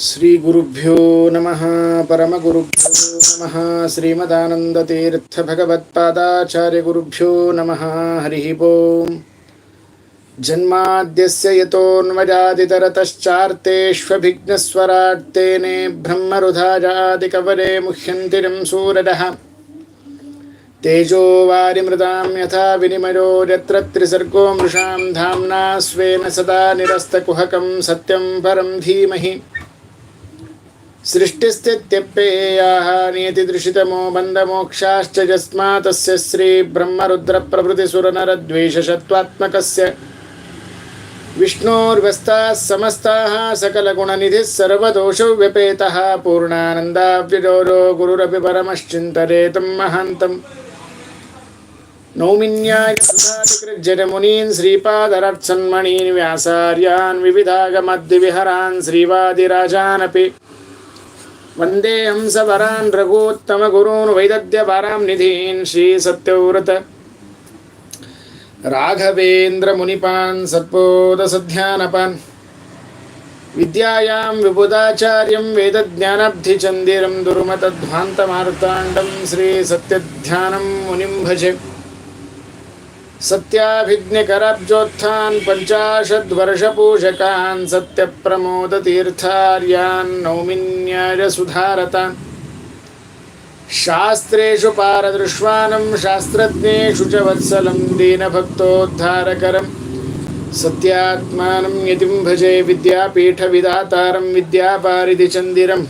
श्रीगुरुभ्यो नमः, परमगुरुभ्यो नमः, श्रीमदानन्दतीर्थभगवत्पादाचार्यगुरुभ्यो नमः, हरिः ओम् जन्माद्यस्य यतोऽन्वजादितरतश्चार्तेष्वभिघ्नस्वराट् तेने ब्रह्मरुधाजादिकवरे मुह्यन्तिरं सूरडः तेजो वारिमृदां यथा विनिमयो यत्र त्रिसर्गो मृषां धाम्ना स्वेन सदा निरस्तकुहकं सत्यं परं धीमहि। सृष्टिस्थित्यप्येयाः नियतिदृशितमो बन्धमोक्षाश्च यस्मातस्य श्रीब्रह्मरुद्रप्रभृतिसुरनरद्वेषशत्वात्मकस्य विष्णोर्व्यस्ताः समस्ताः सकलगुणनिधिः सर्वदोषव्यपेतः पूर्णानन्दाव्यजोरो गुरुरपि परमश्चिन्तरेतं महान्तम् नौमिन्याय सुधातिकृज्जनमुनीन् श्रीपादरत्सन्मणीन् व्यासार्यान् विविधागमद्विविहरान् श्रीवादिराजानपि वंदे हंसवरान् रघूत्तमगुरून् वैदद्यपारां निधीन् श्रीसत्यव्रत राघवेन्द्रमुनिपान् सत्पोदसध्यानपान् विद्यायां विबुधाचार्यं वेदज्ञानाब्धिचन्दिरं दुर्मतध्वान्तमार्ताण्डं श्रीसत्यध्यानं मुनिं भजे। सत्याभिज्ञकराब्जोत्थान् पञ्चाशद्वर्षपूजकान् सत्यप्रमोदतीर्थार्यान् नौमिन्यायसुधारतान् शास्त्रेषु पारदृश्वानं शास्त्रज्ञेषु च वत्सलं दीनभक्तोद्धारकरं सत्यात्मानं यतिं भजे विद्यापीठविदातारं विद्यापारिदिचन्दिरं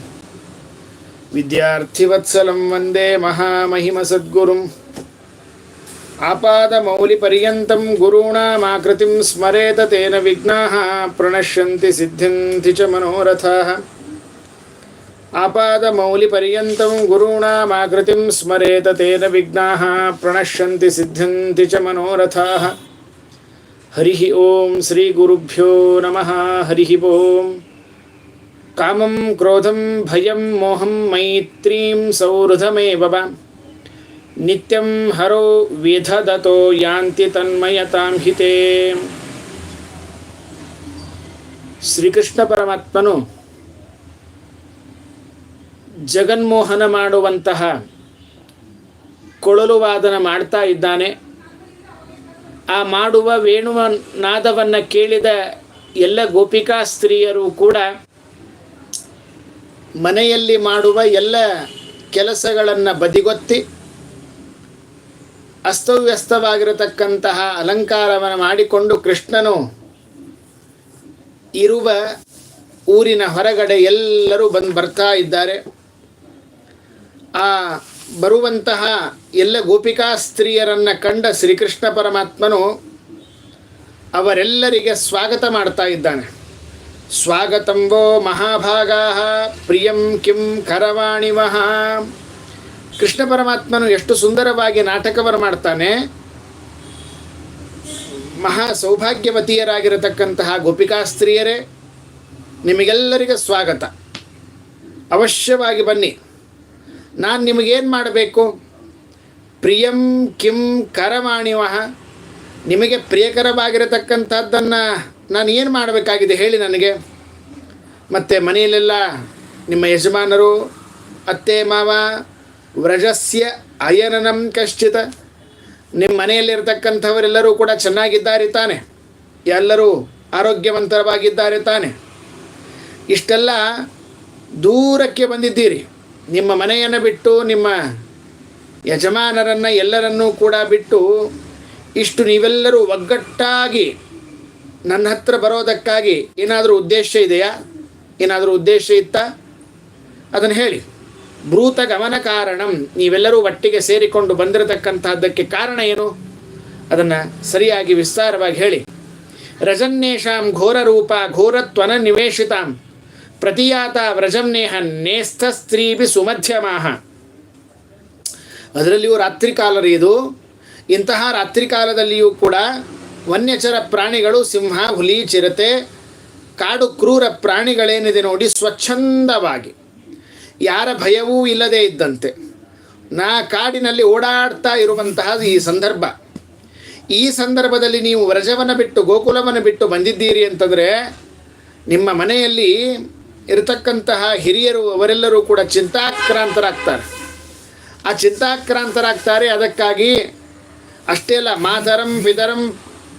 विद्यार्थिवत्सलं वन्दे महामहिमसद्गुरुम् ఆపాదమౌలిపర్యంతం గురూణామాకృతిం స్మరేత తేన విఘ్నాः ప్రణశ్యంతి సిద్ధింతి చ మనోరథాः ఆపాదమౌలిపర్యంతం గురూణామాకృతిం స్మరేత తేన విఘ్నాः ప్రణశ్యంతి సిద్ధింతి చ మనోరథాः హరి ఓం శ్రీగురుభ్యో నమ హరి ఓం కామం క్రోధం భయం మోహం మైత్రీం సౌహృదమేవ ನಿತ್ಯಂ ಹರೋ ವಿಧದತೋ ಯಾಂತಿ ತನ್ಮಯತಾಂ ಹಿತೇ. ಶ್ರೀಕೃಷ್ಣ ಪರಮಾತ್ಮನು ಜಗನ್ಮೋಹನ ಮಾಡುವಂತಹ ಕೊಳಲು ವಾದನ ಮಾಡ್ತಾ ಇದ್ದಾನೆ. ಆ ಮಾಡುವ ವೇಣುವ ನಾದವನ್ನು ಕೇಳಿದ ಎಲ್ಲ ಗೋಪಿಕಾ ಸ್ತ್ರೀಯರು ಕೂಡ ಮನೆಯಲ್ಲಿ ಮಾಡುವ ಎಲ್ಲ ಕೆಲಸಗಳನ್ನು ಬದಿಗೊತ್ತಿ ಅಸ್ತವ್ಯಸ್ತವಾಗಿರತಕ್ಕಂತಹ ಅಲಂಕಾರವನ್ನು ಮಾಡಿಕೊಂಡು ಕೃಷ್ಣನು ಇರುವ ಊರಿನ ಹೊರಗಡೆ ಎಲ್ಲರೂ ಬಂದು ಬರ್ತಾ ಇದ್ದಾರೆ. ಆ ಬರುವಂತಹ ಎಲ್ಲ ಗೋಪಿಕಾ ಸ್ತ್ರೀಯರನ್ನು ಕಂಡ ಶ್ರೀಕೃಷ್ಣ ಪರಮಾತ್ಮನು ಅವರೆಲ್ಲರಿಗೆ ಸ್ವಾಗತ ಮಾಡ್ತಾ ಇದ್ದಾನೆ. ಸ್ವಾಗತಂವೋ ಮಹಾಭಾಗಾ, ಪ್ರಿಯಂ ಕಿಂ ಕರವಾಣಿ ಮಹಾ ಕೃಷ್ಣ ಪರಮಾತ್ಮನು ಎಷ್ಟು ಸುಂದರವಾಗಿ ನಾಟಕವನ್ನು ಮಾಡ್ತಾನೆ. ಮಹಾ ಸೌಭಾಗ್ಯವತಿಯರಾಗಿರತಕ್ಕಂತಹ ಗೋಪಿಕಾ ಸ್ತ್ರೀಯರೇ, ನಿಮಗೆಲ್ಲರಿಗೆ ಸ್ವಾಗತ. ಅವಶ್ಯವಾಗಿ ಬನ್ನಿ. ನಾನು ನಿಮಗೇನು ಮಾಡಬೇಕು? ಪ್ರಿಯಂ ಕಿಂ ಕರವಾಣಿವಹ ನಿಮಗೆ ಪ್ರಿಯಕರವಾಗಿರತಕ್ಕಂಥದ್ದನ್ನು ನಾನು ಏನು ಮಾಡಬೇಕಾಗಿದೆ ಹೇಳಿ ನನಗೆ. ಮತ್ತು ಮನೆಯಲ್ಲೆಲ್ಲ ನಿಮ್ಮ ಯಜಮಾನರು, ಅತ್ತೆ, ಮಾವ ವ್ರಜಸ್ಯ ಅಯನನಂ ಕಶ್ಚಿತ. ನಿಮ್ಮ ಮನೆಯಲ್ಲಿರ್ತಕ್ಕಂಥವರೆಲ್ಲರೂ ಕೂಡ ಚೆನ್ನಾಗಿದ್ದಾರೆ ತಾನೆ. ಎಲ್ಲರೂ ಆರೋಗ್ಯವಂತರವಾಗಿದ್ದಾರೆ ತಾನೆ. ಇಷ್ಟೆಲ್ಲ ದೂರಕ್ಕೆ ಬಂದಿದ್ದೀರಿ. ನಿಮ್ಮ ಮನೆಯನ್ನು ಬಿಟ್ಟು ನಿಮ್ಮ ಯಜಮಾನರನ್ನು ಎಲ್ಲರನ್ನೂ ಕೂಡ ಬಿಟ್ಟು ಇಷ್ಟು ನೀವೆಲ್ಲರೂ ಒಗ್ಗಟ್ಟಾಗಿ ನನ್ನ ಹತ್ರ ಬರೋದಕ್ಕಾಗಿ ಏನಾದರೂ ಉದ್ದೇಶ ಇದೆಯಾ? ಏನಾದರೂ ಉದ್ದೇಶ ಇತ್ತಾ? ಅದನ್ನು ಹೇಳಿ. ಭೂತ ಗಮನ ಕಾರಣಂ. ನೀವೆಲ್ಲರೂ ಒಟ್ಟಿಗೆ ಸೇರಿಕೊಂಡು ಬಂದಿರತಕ್ಕಂತಹದ್ದಕ್ಕೆ ಕಾರಣ ಏನು? ಅದನ್ನು ಸರಿಯಾಗಿ ವಿಸ್ತಾರವಾಗಿ ಹೇಳಿ. ರಜನ್ನೇಷಾಂ ಘೋರ ರೂಪ ಘೋರತ್ವನ ನಿವೇಶಿತಾಂ. ಪ್ರತಿಯಾತ ವ್ರಜಂನೇಹ ನೇಸ್ಥ ಸ್ತ್ರೀಭಿ ಸುಮಧ್ಯಮಾಹ. ಅದರಲ್ಲಿಯೂ ರಾತ್ರಿ ಇದು. ಇಂತಹ ರಾತ್ರಿ ಕಾಲದಲ್ಲಿಯೂ ಕೂಡ ವನ್ಯಚರ ಪ್ರಾಣಿಗಳು ಸಿಂಹ ಹುಲಿ ಚಿರತೆ ಕಾಡು ಕ್ರೂರ ಪ್ರಾಣಿಗಳೇನಿದೆ ನೋಡಿ ಸ್ವಚ್ಛಂದವಾಗಿ. ಯಾರ ಭಯವೂ ಇಲ್ಲದೇ ಇದ್ದಂತೆ. ನಾ ಕಾಡಿನಲ್ಲಿ ಓಡಾಡ್ತಾ ಇರುವಂತಹ ಈ ಸಂದರ್ಭ. ಈ ಸಂದರ್ಭದಲ್ಲಿ ನೀವು ವ್ರಜವನ್ನು ಬಿಟ್ಟು ಗೋಕುಲವನ್ನು ಬಿಟ್ಟು ಬಂದಿದ್ದೀರಿ ಅಂತಂದರೆ ನಿಮ್ಮ ಮನೆಯಲ್ಲಿ ಇರತಕ್ಕಂತಹ ಹಿರಿಯರು ಅವರೆಲ್ಲರೂ ಕೂಡ ಚಿಂತಾಕ್ರಾಂತರಾಗ್ತಾರೆ. ಆ ಚಿಂತಾಕ್ರಾಂತರಾಗ್ತಾರೆ ಅದಕ್ಕಾಗಿ ಅಷ್ಟೇ ಅಲ್ಲ, ಮಾತರಂ ಪಿತರಂ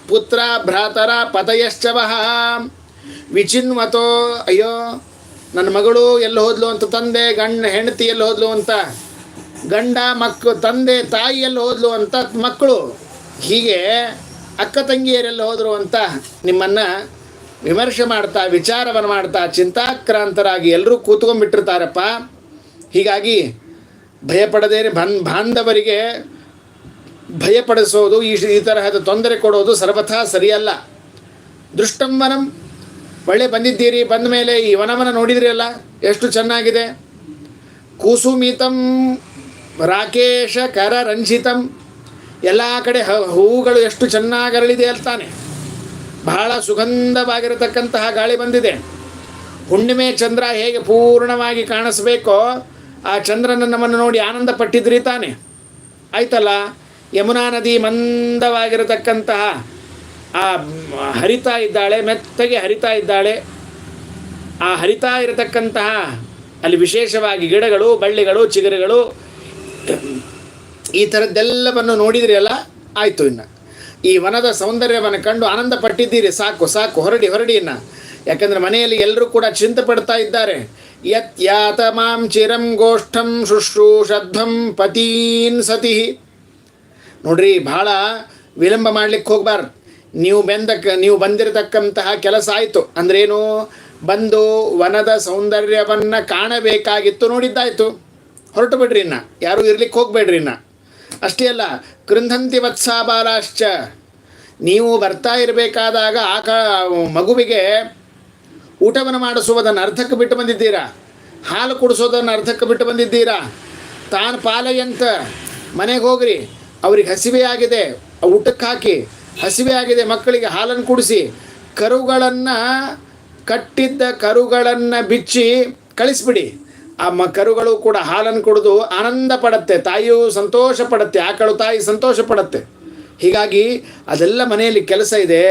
ಪುತ್ರ ಭ್ರಾತರ ಪತಯಶ್ಚವಹ ವಿಚಿನ್ವತೋ ಅಯ್ಯೋ ನನ್ನ ಮಗಳು ಎಲ್ಲಿ ಹೋದ್ಲು ಅಂತ ತಂದೆ, ಗಂಡ, ಹೆಂಡತಿ ಎಲ್ಲಿ ಹೋದ್ಲು ಅಂತ, ಗಂಡ ಮಕ್ಕಳು ತಂದೆ, ತಾಯಿ ಎಲ್ಲಿ ಹೋದ್ಲು ಅಂತ ಮಕ್ಕಳು. ಹೀಗೆ ಅಕ್ಕ ತಂಗಿಯರೆಲ್ಲ ಹೋದರು ಅಂತ ನಿಮ್ಮನ್ನು ವಿಮರ್ಶೆ ಮಾಡ್ತಾ, ವಿಚಾರವನ್ನು ಮಾಡ್ತಾ, ಚಿಂತಾಕ್ರಾಂತರಾಗಿ ಎಲ್ಲರೂ ಕೂತ್ಕೊಂಡ್ಬಿಟ್ಟಿರ್ತಾರಪ್ಪ. ಹೀಗಾಗಿ ಭಯಪಡದೇ ಬನ್, ಬಾಂಧವರಿಗೆ ಭಯಪಡಿಸೋದು, ಈ ಈ ತರಹದ ತೊಂದರೆ ಕೊಡೋದು ಸರ್ವಥಾ ಸರಿಯಲ್ಲ. ದೃಷ್ಟಂವನಂ ಒಳ್ಳೆ ಬಂದಿದ್ದೀರಿ, ಬಂದ ಮೇಲೆ ಈ ವನವನ್ನು ನೋಡಿದ್ರಿ ಅಲ್ಲ? ಎಷ್ಟು ಚೆನ್ನಾಗಿದೆ. ಕುಸುಮಿತಂ, ರಾಕೇಶ ಕರ ರಂಜಿತಂ. ಎಲ್ಲ ಕಡೆ ಹೂಗಳು ಎಷ್ಟು ಚೆನ್ನಾಗಿ ಅರಳಿದೆ ಅಲ್ತಾನೆ ಬಹಳ ಸುಗಂಧವಾಗಿರತಕ್ಕಂತಹ ಗಾಳಿ ಬಂದಿದೆ. ಹುಣ್ಣಿಮೆ ಚಂದ್ರ ಹೇಗೆ ಪೂರ್ಣವಾಗಿ ಕಾಣಿಸ್ಬೇಕೋ, ಆ ಚಂದ್ರನ ನಮ್ಮನ್ನು ನೋಡಿ ಆನಂದ ಪಟ್ಟಿದ್ರಿ ತಾನೆ. ಆಯ್ತಲ್ಲ? ಯಮುನಾ ನದಿ ಮಂದವಾಗಿರತಕ್ಕಂತಹ ಆ ಹರಿತಾ ಇದ್ದಾಳೆ, ಮೆತ್ತಗೆ ಹರಿತಾ ಇದ್ದಾಳೆ. ಆ ಹರಿತಾ ಇರತಕ್ಕಂತಹ ಅಲ್ಲಿ ವಿಶೇಷವಾಗಿ ಗಿಡಗಳು, ಬಳ್ಳಿಗಳು, ಚಿಗುರುಗಳು, ಈ ಥರದ್ದೆಲ್ಲವನ್ನು ನೋಡಿದ್ರಿ ಅಲ್ಲ? ಆಯಿತು ಇನ್ನು. ಈ ವನದ ಸೌಂದರ್ಯವನ್ನು ಕಂಡು ಆನಂದ ಪಟ್ಟಿದ್ದೀರಿ. ಸಾಕು ಸಾಕು, ಹೊರಡಿ ಹೊರಡಿ ಇನ್ನು. ಯಾಕಂದರೆ ಮನೆಯಲ್ಲಿ ಎಲ್ಲರೂ ಕೂಡ ಚಿಂತೆ ಪಡ್ತಾ ಇದ್ದಾರೆ. ಯತ್ ಯಾತ ಮಾಂ ಚಿರಂ ಗೋಷ್ಠಂ ಶುಶ್ರೂಷಧ್ವಂ ಪತೀನ್ ಸತಿ. ನೋಡ್ರಿ, ಭಾಳ ವಿಳಂಬ ಮಾಡ್ಲಿಕ್ಕೆ ಹೋಗ್ಬಾರ್ದು. ನೀವು ಬೆಂದಕ್ಕೆ ನೀವು ಬಂದಿರತಕ್ಕಂತಹ ಕೆಲಸ ಆಯಿತು. ಅಂದ್ರೇನು? ಬಂದು ವನದ ಸೌಂದರ್ಯವನ್ನು ಕಾಣಬೇಕಾಗಿತ್ತು ನೋಡಿದ್ದಾಯಿತು. ಹೊರಟು ಬಿಡ್ರಿ ಇನ್ನ. ಯಾರೂ ಇರ್ಲಿಕ್ಕೆ ಹೋಗ್ಬೇಡ್ರಿ ಇನ್ನ. ಅಷ್ಟೇ ಅಲ್ಲ ಕೃಂಧಂತಿ ವತ್ಸಾಬಾಲಾಶ್ಚ ನೀವು ಬರ್ತಾ ಇರಬೇಕಾದಾಗ ಆ ಕ, ಮಗುವಿಗೆ ಊಟವನ್ನು ಮಾಡಿಸುವುದನ್ನು ಅರ್ಧಕ್ಕೆ ಬಿಟ್ಟು ಬಂದಿದ್ದೀರಾ? ಹಾಲು ಕುಡಿಸೋದನ್ನು ಅರ್ಧಕ್ಕೆ ಬಿಟ್ಟು ಬಂದಿದ್ದೀರಾ? ತಾನು ಪಾಲಯ್ಯಂತ ಮನೆಗೆ ಹೋಗ್ರಿ. ಅವ್ರಿಗೆ ಹಸಿವೆ ಆಗಿದೆ ಊಟಕ್ಕೆ ಹಾಕಿ ಹಸಿವೆ ಆಗಿದೆ, ಮಕ್ಕಳಿಗೆ ಹಾಲನ್ನು ಕುಡಿಸಿ. ಕರುಗಳನ್ನು ಕಟ್ಟಿದ್ದ ಕರುಗಳನ್ನು ಬಿಚ್ಚಿ ಕಳಿಸ್ಬಿಡಿ. ಆ ಮ ಕರುಗಳು ಕೂಡ ಹಾಲನ್ನು ಕುಡಿದು ಆನಂದ ಪಡತ್ತೆ, ತಾಯಿಯು ಸಂತೋಷ ಪಡುತ್ತೆ, ಆಕಳು ತಾಯಿ ಸಂತೋಷ ಪಡತ್ತೆ. ಹೀಗಾಗಿ ಅದೆಲ್ಲ ಮನೆಯಲ್ಲಿ ಕೆಲಸ ಇದೆ.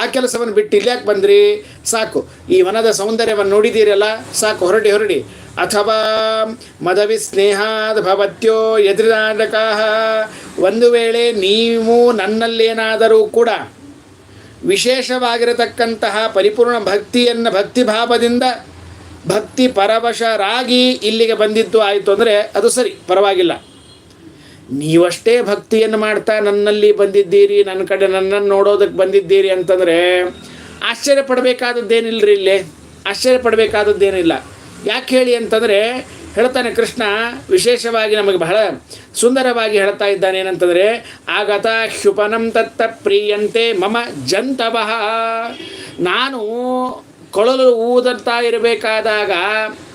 ಆ ಕೆಲಸವನ್ನು ಬಿಟ್ಟು ಇಲ್ಯಾಕೆ ಬಂದ್ರಿ? ಸಾಕು. ಈ ವನದ ಸೌಂದರ್ಯವನ್ನು ನೋಡಿದ್ದೀರಲ್ಲ? ಸಾಕು, ಹೊರಡಿ ಹೊರಡಿ. ಅಥವಾ ಮದವಿ ಸ್ನೇಹಾದ ಭವತ್ಯೋ ಎದುರಾಟಕ ಒಂದು ವೇಳೆ ನೀವು ನನ್ನಲ್ಲೇನಾದರೂ ಕೂಡ ವಿಶೇಷವಾಗಿರತಕ್ಕಂತಹ ಪರಿಪೂರ್ಣ ಭಕ್ತಿಯನ್ನು ಭಕ್ತಿಭಾವದಿಂದ ಭಕ್ತಿ ಪರವಶರಾಗಿ ಇಲ್ಲಿಗೆ ಬಂದಿದ್ದು ಆಯಿತು ಅಂದರೆ ಅದು ಸರಿ, ಪರವಾಗಿಲ್ಲ. ನೀವಷ್ಟೇ ಭಕ್ತಿಯನ್ನು ಮಾಡ್ತಾ ನನ್ನಲ್ಲಿ ಬಂದಿದ್ದೀರಿ ನನ್ನ ಕಡೆ ನನ್ನನ್ನು ನೋಡೋದಕ್ಕೆ ಬಂದಿದ್ದೀರಿ ಅಂತಂದರೆ ಆಶ್ಚರ್ಯ ಪಡಬೇಕಾದದ್ದೇನಿಲ್ಲರಿ ಇಲ್ಲಿ? ಆಶ್ಚರ್ಯ ಪಡಬೇಕಾದದ್ದೇನಿಲ್ಲ. ಯಾಕೆ ಹೇಳಿ ಅಂತಂದರೆ ಹೇಳ್ತಾನೆ ಕೃಷ್ಣ, ವಿಶೇಷವಾಗಿ ನಮಗೆ ಬಹಳ ಸುಂದರವಾಗಿ ಹೇಳ್ತಾ ಇದ್ದಾನೆ ಏನಂತಂದರೆ, ಆಗತ ಕ್ಷುಪನಂ ತತ್ತ ಪ್ರಿಯಂತೆ ಮಮ ಜಂತವಃ. ನಾನು ಕೊಳಲು ಊದಂತ ಇರಬೇಕಾದಾಗ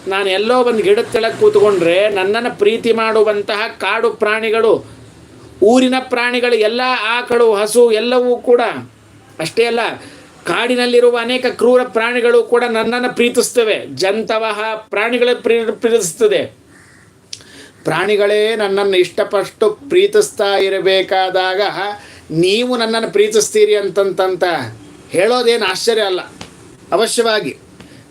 ನಾನು ಎಲ್ಲೋ ಒಂದು ಗಿಡದ ಕೆಳಗೆ ಕೂತ್ಕೊಂಡ್ರೆ ನನ್ನನ್ನು ಪ್ರೀತಿ ಮಾಡುವಂತಹ ಕಾಡು ಪ್ರಾಣಿಗಳು, ಊರಿನ ಪ್ರಾಣಿಗಳು, ಎಲ್ಲ ಆಕಳು ಹಸು ಎಲ್ಲವೂ ಕೂಡ, ಅಷ್ಟೇ ಅಲ್ಲ, ಕಾಡಿನಲ್ಲಿರುವ ಅನೇಕ ಕ್ರೂರ ಪ್ರಾಣಿಗಳು ಕೂಡ ನನ್ನನ್ನು ಪ್ರೀತಿಸ್ತವೆ. ಜಂತವಹ ಪ್ರಾಣಿಗಳೇ ಪ್ರೀ, ಪ್ರೀತಿಸ್ತದೆ. ಪ್ರಾಣಿಗಳೇ ನನ್ನನ್ನು ಇಷ್ಟಪಟ್ಟು ಪ್ರೀತಿಸ್ತಾ ಇರಬೇಕಾದಾಗ, ನೀವು ನನ್ನನ್ನು ಪ್ರೀತಿಸ್ತೀರಿ ಅಂತಂತಂತ ಹೇಳೋದೇನು ಆಶ್ಚರ್ಯ ಅಲ್ಲ. ಅವಶ್ಯವಾಗಿ.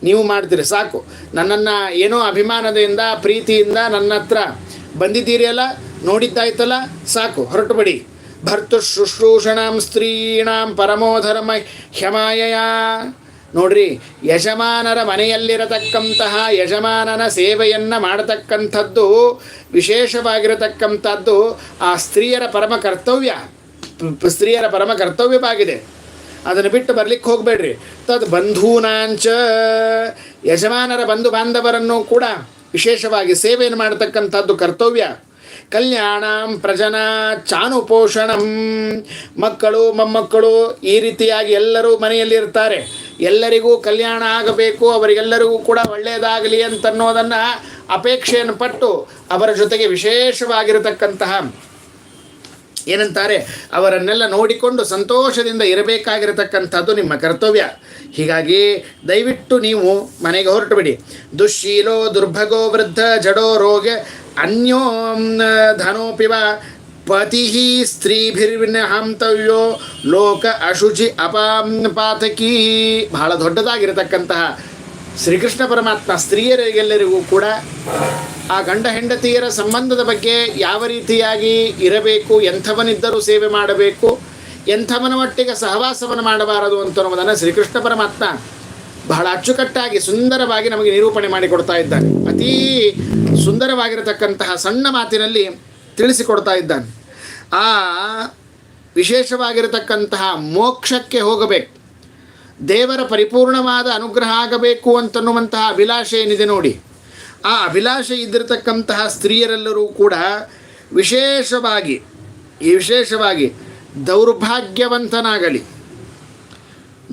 ನೀವು ಮಾಡ್ತೀರಿ, ಸಾಕು. ನನ್ನನ್ನು ಏನೋ ಅಭಿಮಾನದಿಂದ, ಪ್ರೀತಿಯಿಂದ ನನ್ನ ಹತ್ರ ಬಂದಿದ್ದೀರಿ ಅಲ್ಲ ನೋಡಿದ್ದಾಯ್ತಲ್ಲ, ಸಾಕು, ಹೊರಟುಬಿಡಿ. ಭರ್ತು ಶುಶ್ರೂಷಣಾಂ ಸ್ತ್ರೀಣಾಂ ಪರಮೋಧರ್ಮ ಹ್ಯಮಾಯಯ. ನೋಡ್ರಿ, ಯಜಮಾನರ ಮನೆಯಲ್ಲಿರತಕ್ಕಂತಹ ಯಜಮಾನನ ಸೇವೆಯನ್ನು ಮಾಡತಕ್ಕಂಥದ್ದು, ವಿಶೇಷವಾಗಿರತಕ್ಕಂಥದ್ದು, ಆ ಸ್ತ್ರೀಯರ ಪರಮ ಕರ್ತವ್ಯ. ಸ್ತ್ರೀಯರ ಪರಮ ಕರ್ತವ್ಯವಾಗಿದೆ. ಅದನ್ನು ಬಿಟ್ಟು ಬರಲಿಕ್ಕೆ ಹೋಗಬೇಡ್ರಿ. ತದ್ ಬಂಧೂನಾಂಚ ಯಜಮಾನರ ಬಂಧು ಬಾಂಧವರನ್ನು ಕೂಡ ವಿಶೇಷವಾಗಿ ಸೇವೆಯನ್ನು ಮಾಡತಕ್ಕಂಥದ್ದು ಕರ್ತವ್ಯ. ಕಲ್ಯಾಣಂ ಪ್ರಜನ ಚಾನುಪೋಷಣಂ. ಮಕ್ಕಳು, ಮೊಮ್ಮಕ್ಕಳು ಈ ರೀತಿಯಾಗಿ ಎಲ್ಲರೂ ಮನೆಯಲ್ಲಿ ಇರ್ತಾರೆ. ಎಲ್ಲರಿಗೂ ಕಲ್ಯಾಣ ಆಗಬೇಕು, ಅವರಿಗೆಲ್ಲರಿಗೂ ಕೂಡ ಒಳ್ಳೆಯದಾಗಲಿ ಅಂತನ್ನೋದನ್ನು ಅಪೇಕ್ಷೆಯನ್ನು ಪಟ್ಟು ಅವರ ಜೊತೆಗೆ ವಿಶೇಷವಾಗಿರತಕ್ಕಂತಹ ಏನಂತಾರೆ? ಅವರನ್ನೆಲ್ಲ ನೋಡಿಕೊಂಡು ಸಂತೋಷದಿಂದ ಇರಬೇಕಾಗಿರತಕ್ಕಂಥದ್ದು ನಿಮ್ಮ ಕರ್ತವ್ಯ. ಹೀಗಾಗಿ ದಯವಿಟ್ಟು ನೀವು ಮನೆಗೆ ಹೊರಟುಬಿಡಿ ದುಶ್ಶೀಲೋ ದುರ್ಭಗೋ ವೃದ್ಧ ಜಡೋ ರೋಗ ಅನ್ಯೋ ಧನೋಪಿವ ಪತಿ ಸ್ತ್ರೀಭಿರ್ವಿನಹಂತವ್ಯೋ ಲೋಕ ಅಶುಚಿ ಅಪಾಂ ಪಾತಕೀ. ಬಹಳ ದೊಡ್ಡದಾಗಿರತಕ್ಕಂತಹ ಶ್ರೀಕೃಷ್ಣ ಪರಮಾತ್ಮ ಸ್ತ್ರೀಯರಿಗೆಲ್ಲರಿಗೂ ಕೂಡ ಆ ಗಂಡ ಹೆಂಡತಿಯರ ಸಂಬಂಧದ ಬಗ್ಗೆ ಯಾವ ರೀತಿಯಾಗಿ ಇರಬೇಕು, ಎಂಥವನಿದ್ದರೂ ಸೇವೆ ಮಾಡಬೇಕು, ಎಂಥವನ ಮಟ್ಟಿಗೆ ಸಹವಾಸವನ್ನು ಮಾಡಬಾರದು ಅಂತ ಅನ್ನೋದನ್ನು ಶ್ರೀಕೃಷ್ಣ ಪರಮಾತ್ಮ ಬಹಳ ಅಚ್ಚುಕಟ್ಟಾಗಿ, ಸುಂದರವಾಗಿ ನಮಗೆ ನಿರೂಪಣೆ ಮಾಡಿಕೊಡ್ತಾ ಇದ್ದಾನೆ. ಅತೀ ಸುಂದರವಾಗಿರತಕ್ಕಂತಹ ಸಣ್ಣ ಮಾತಿನಲ್ಲಿ ತಿಳಿಸಿಕೊಡ್ತಾ ಇದ್ದಾನೆ. ಆ ವಿಶೇಷವಾಗಿರತಕ್ಕಂತಹ ಮೋಕ್ಷಕ್ಕೆ ಹೋಗಬೇಕು. ದೇವರ ಪರಿಪೂರ್ಣವಾದ ಅನುಗ್ರಹ ಆಗಬೇಕು ಅಂತನ್ನುವಂತಹ ಅಭಿಲಾಷೆ ಏನಿದೆ ನೋಡಿ. ಆ ಅಭಿಲಾಷೆ ಇದ್ದಿರತಕ್ಕಂತಹ ಸ್ತ್ರೀಯರೆಲ್ಲರೂ ಕೂಡ ವಿಶೇಷವಾಗಿ, ಈ ವಿಶೇಷವಾಗಿ ದೌರ್ಭಾಗ್ಯವಂತನಾಗಲಿ.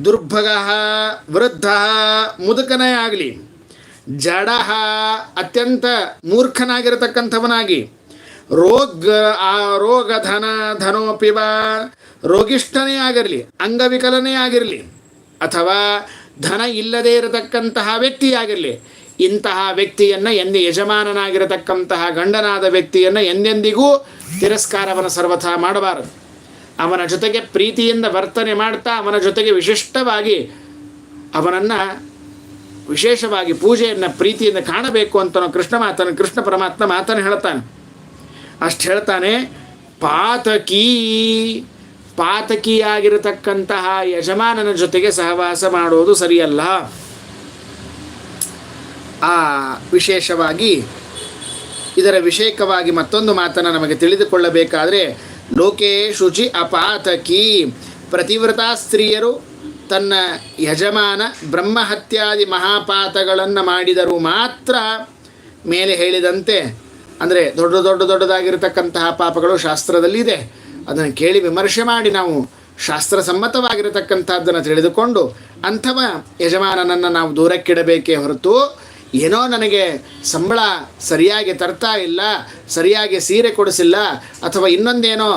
ದುರ್ಭಗ, ವೃದ್ಧ, ಮುದುಕನೇ ಆಗಲಿ, ಜಡ, ಅತ್ಯಂತ ಮೂರ್ಖನಾಗಿರತಕ್ಕಂಥವನಾಗಿ, ರೋಗ, ಆ ರೋಗ ಧನ ಧನೋಪಿವ ರೋಗಿಷ್ಠನೇ ಆಗಿರಲಿ, ಅಂಗವಿಕಲನೇ ಆಗಿರಲಿ ಅಥವಾ ಧನ ಇಲ್ಲದೇ ಇರತಕ್ಕಂತಹ ವ್ಯಕ್ತಿಯಾಗಿರಲಿ, ಇಂತಹ ವ್ಯಕ್ತಿಯನ್ನು ಎಂದೇ ಯಜಮಾನನಾಗಿರತಕ್ಕಂತಹ ಗಂಡನಾದ ವ್ಯಕ್ತಿಯನ್ನು ಎಂದೆಂದಿಗೂ ತಿರಸ್ಕಾರವನ್ನು ಸರ್ವಥಾ ಮಾಡಬಾರದು. ಅವನ ಜೊತೆಗೆ ಪ್ರೀತಿಯಿಂದ ವರ್ತನೆ ಮಾಡ್ತಾ ಅವನ ಜೊತೆಗೆ ವಿಶಿಷ್ಟವಾಗಿ ಅವನನ್ನು ವಿಶೇಷವಾಗಿ ಪೂಜೆಯನ್ನು ಪ್ರೀತಿಯಿಂದ ಕಾಣಬೇಕು ಅಂತ ಕೃಷ್ಣ ಮಾತನ, ಕೃಷ್ಣ ಪರಮಾತ್ಮ ಮಾತನ್ನು ಹೇಳ್ತಾನೆ ಅಷ್ಟು ಹೇಳ್ತಾನೆ, ಪಾತಕಿ ಪಾತಕಿಯಾಗಿರತಕ್ಕಂತಹ ಯಜಮಾನನ ಜೊತೆಗೆ ಸಹವಾಸ ಮಾಡೋದು ಸರಿಯಲ್ಲ. ಆ, ವಿಶೇಷವಾಗಿ ಇದರ ವಿಷಯಕವಾಗಿ ಮತ್ತೊಂದು ಮಾತನ್ನು ನಮಗೆ ತಿಳಿದುಕೊಳ್ಳಬೇಕಾದರೆ, ಲೋಕೇ ಶುಚಿ ಅಪಾತಕಿ. ಪ್ರತಿವ್ರತ ಸ್ತ್ರೀಯರು ತನ್ನ ಯಜಮಾನ ಬ್ರಹ್ಮಹತ್ಯಾದಿ ಮಹಾಪಾತಗಳನ್ನು ಮಾಡಿದರೂ ಮಾತ್ರ ಮೇಲೆ ಹೇಳಿದಂತೆ, ಅಂದರೆ ದೊಡ್ಡ ದೊಡ್ಡ ದೊಡ್ಡದಾಗಿರತಕ್ಕಂತಹ ಪಾಪಗಳು ಶಾಸ್ತ್ರದಲ್ಲಿದೆ. ಅದನ್ನು ಕೇಳಿ ವಿಮರ್ಶೆ ಮಾಡಿ ನಾವು ಶಾಸ್ತ್ರಸಮ್ಮತವಾಗಿರತಕ್ಕಂಥದ್ದನ್ನು ತಿಳಿದುಕೊಂಡು ಅಂಥವ ಯಜಮಾನನನ್ನು ನಾವು ದೂರಕ್ಕಿಡಬೇಕೇ ಹೊರತು ಏನೋ ನನಗೆ ಸಂಬಳ ಸರಿಯಾಗಿ ತರ್ತಾ ಇಲ್ಲ, ಸರಿಯಾಗಿ ಸೀರೆ ಕೊಡಿಸಿಲ್ಲ ಅಥವಾ ಇನ್ನೊಂದೇನೋ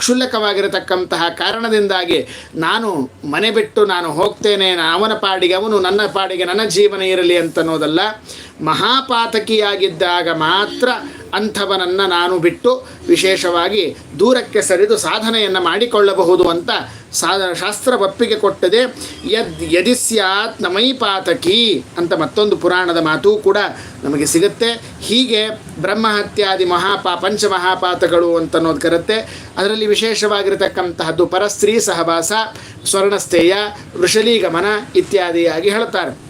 ಕ್ಷುಲ್ಲಕವಾಗಿರತಕ್ಕಂತಹ ಕಾರಣದಿಂದಾಗಿ ನಾನು ಮನೆ ಬಿಟ್ಟು ನಾನು ಹೋಗ್ತೇನೆ, ಅವನ ಪಾಡಿಗೆ, ಅವನು ನನ್ನ ಪಾಡಿಗೆ, ನನ್ನ ಜೀವನ ಇರಲಿ ಅಂತನ್ನೋದಲ್ಲ ಮಹಾಪಾತಕಿಯಾಗಿದ್ದಾಗ ಮಾತ್ರ ಅಂಥವನನ್ನು ನಾನು ಬಿಟ್ಟು ವಿಶೇಷವಾಗಿ ದೂರಕ್ಕೆ ಸರಿದು ಸಾಧನೆಯನ್ನು ಮಾಡಿಕೊಳ್ಳಬಹುದು ಅಂತ ಸಾಧ, ಶಾಸ್ತ್ರ ಒಪ್ಪಿಗೆ ಕೊಟ್ಟದೆ, ಯದ್ ಯದಿ ಸ್ಯಾತ್ ನಮೈ ಪಾತಕಿ ಅಂತ ಮತ್ತೊಂದು ಪುರಾಣದ ಮಾತು ಕೂಡ ನಮಗೆ ಸಿಗುತ್ತೆ. ಹೀಗೆ ಬ್ರಹ್ಮಹತ್ಯಾದಿ ಮಹಾಪಾ, ಪಂಚಮಹಾಪಾತಗಳು ಅಂತನ್ನೋದು ಕರುತ್ತೆ. ಅದರಲ್ಲಿ ವಿಶೇಷವಾಗಿರತಕ್ಕಂತಹದ್ದು ಪರಸ್ತ್ರೀ ಸಹವಾಸ, ಸ್ವರ್ಣಸ್ಥೇಯ, ವೃಷಲೀಗಮನ ಇತ್ಯಾದಿಯಾಗಿ ಹೇಳ್ತಾರೆ.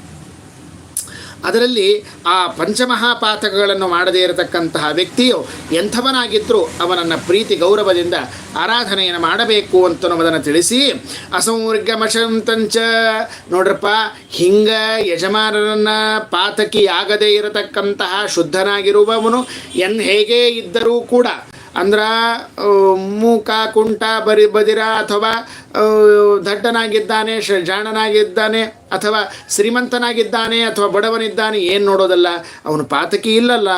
ಅದರಲ್ಲಿ ಆ ಪಂಚಮಹಾಪಾತಕಗಳನ್ನು ಮಾಡದೇ ಇರತಕ್ಕಂತಹ ವ್ಯಕ್ತಿಯು ಎಂಥವನಾಗಿದ್ದರೂ ಅವನನ್ನು ಪ್ರೀತಿ ಗೌರವದಿಂದ ಆರಾಧನೆಯನ್ನು ಮಾಡಬೇಕು ಅಂತ ಅನ್ನೋದನ್ನು ತಿಳಿಸಿ ಅಸಂವರ್ಗಮಶಂತಂಚ ನೋಡ್ರಪ್ಪ, ಹಿಂಗ ಯಜಮಾನರನ್ನು ಪಾತಕಿ ಆಗದೇ ಇರತಕ್ಕಂತಹ ಶುದ್ಧನಾಗಿರುವವನು ಎನ್ ಹೇಗೆ ಇದ್ದರೂ ಕೂಡ, ಅಂದ್ರ ಮೂಕ, ಕುಂಟ, ಬರಿ, ಬದಿರ ಅಥವಾ ದಡ್ಡನಾಗಿದ್ದಾನೆ ಶ ಜಾಣನಾಗಿದ್ದಾನೆ ಅಥವಾ ಶ್ರೀಮಂತನಾಗಿದ್ದಾನೆ, ಅಥವಾ ಬಡವನಿದ್ದಾನೆ, ಏನು ನೋಡೋದಲ್ಲ? ಅವನು ಪಾತಕಿ ಇಲ್ಲಲ್ಲ,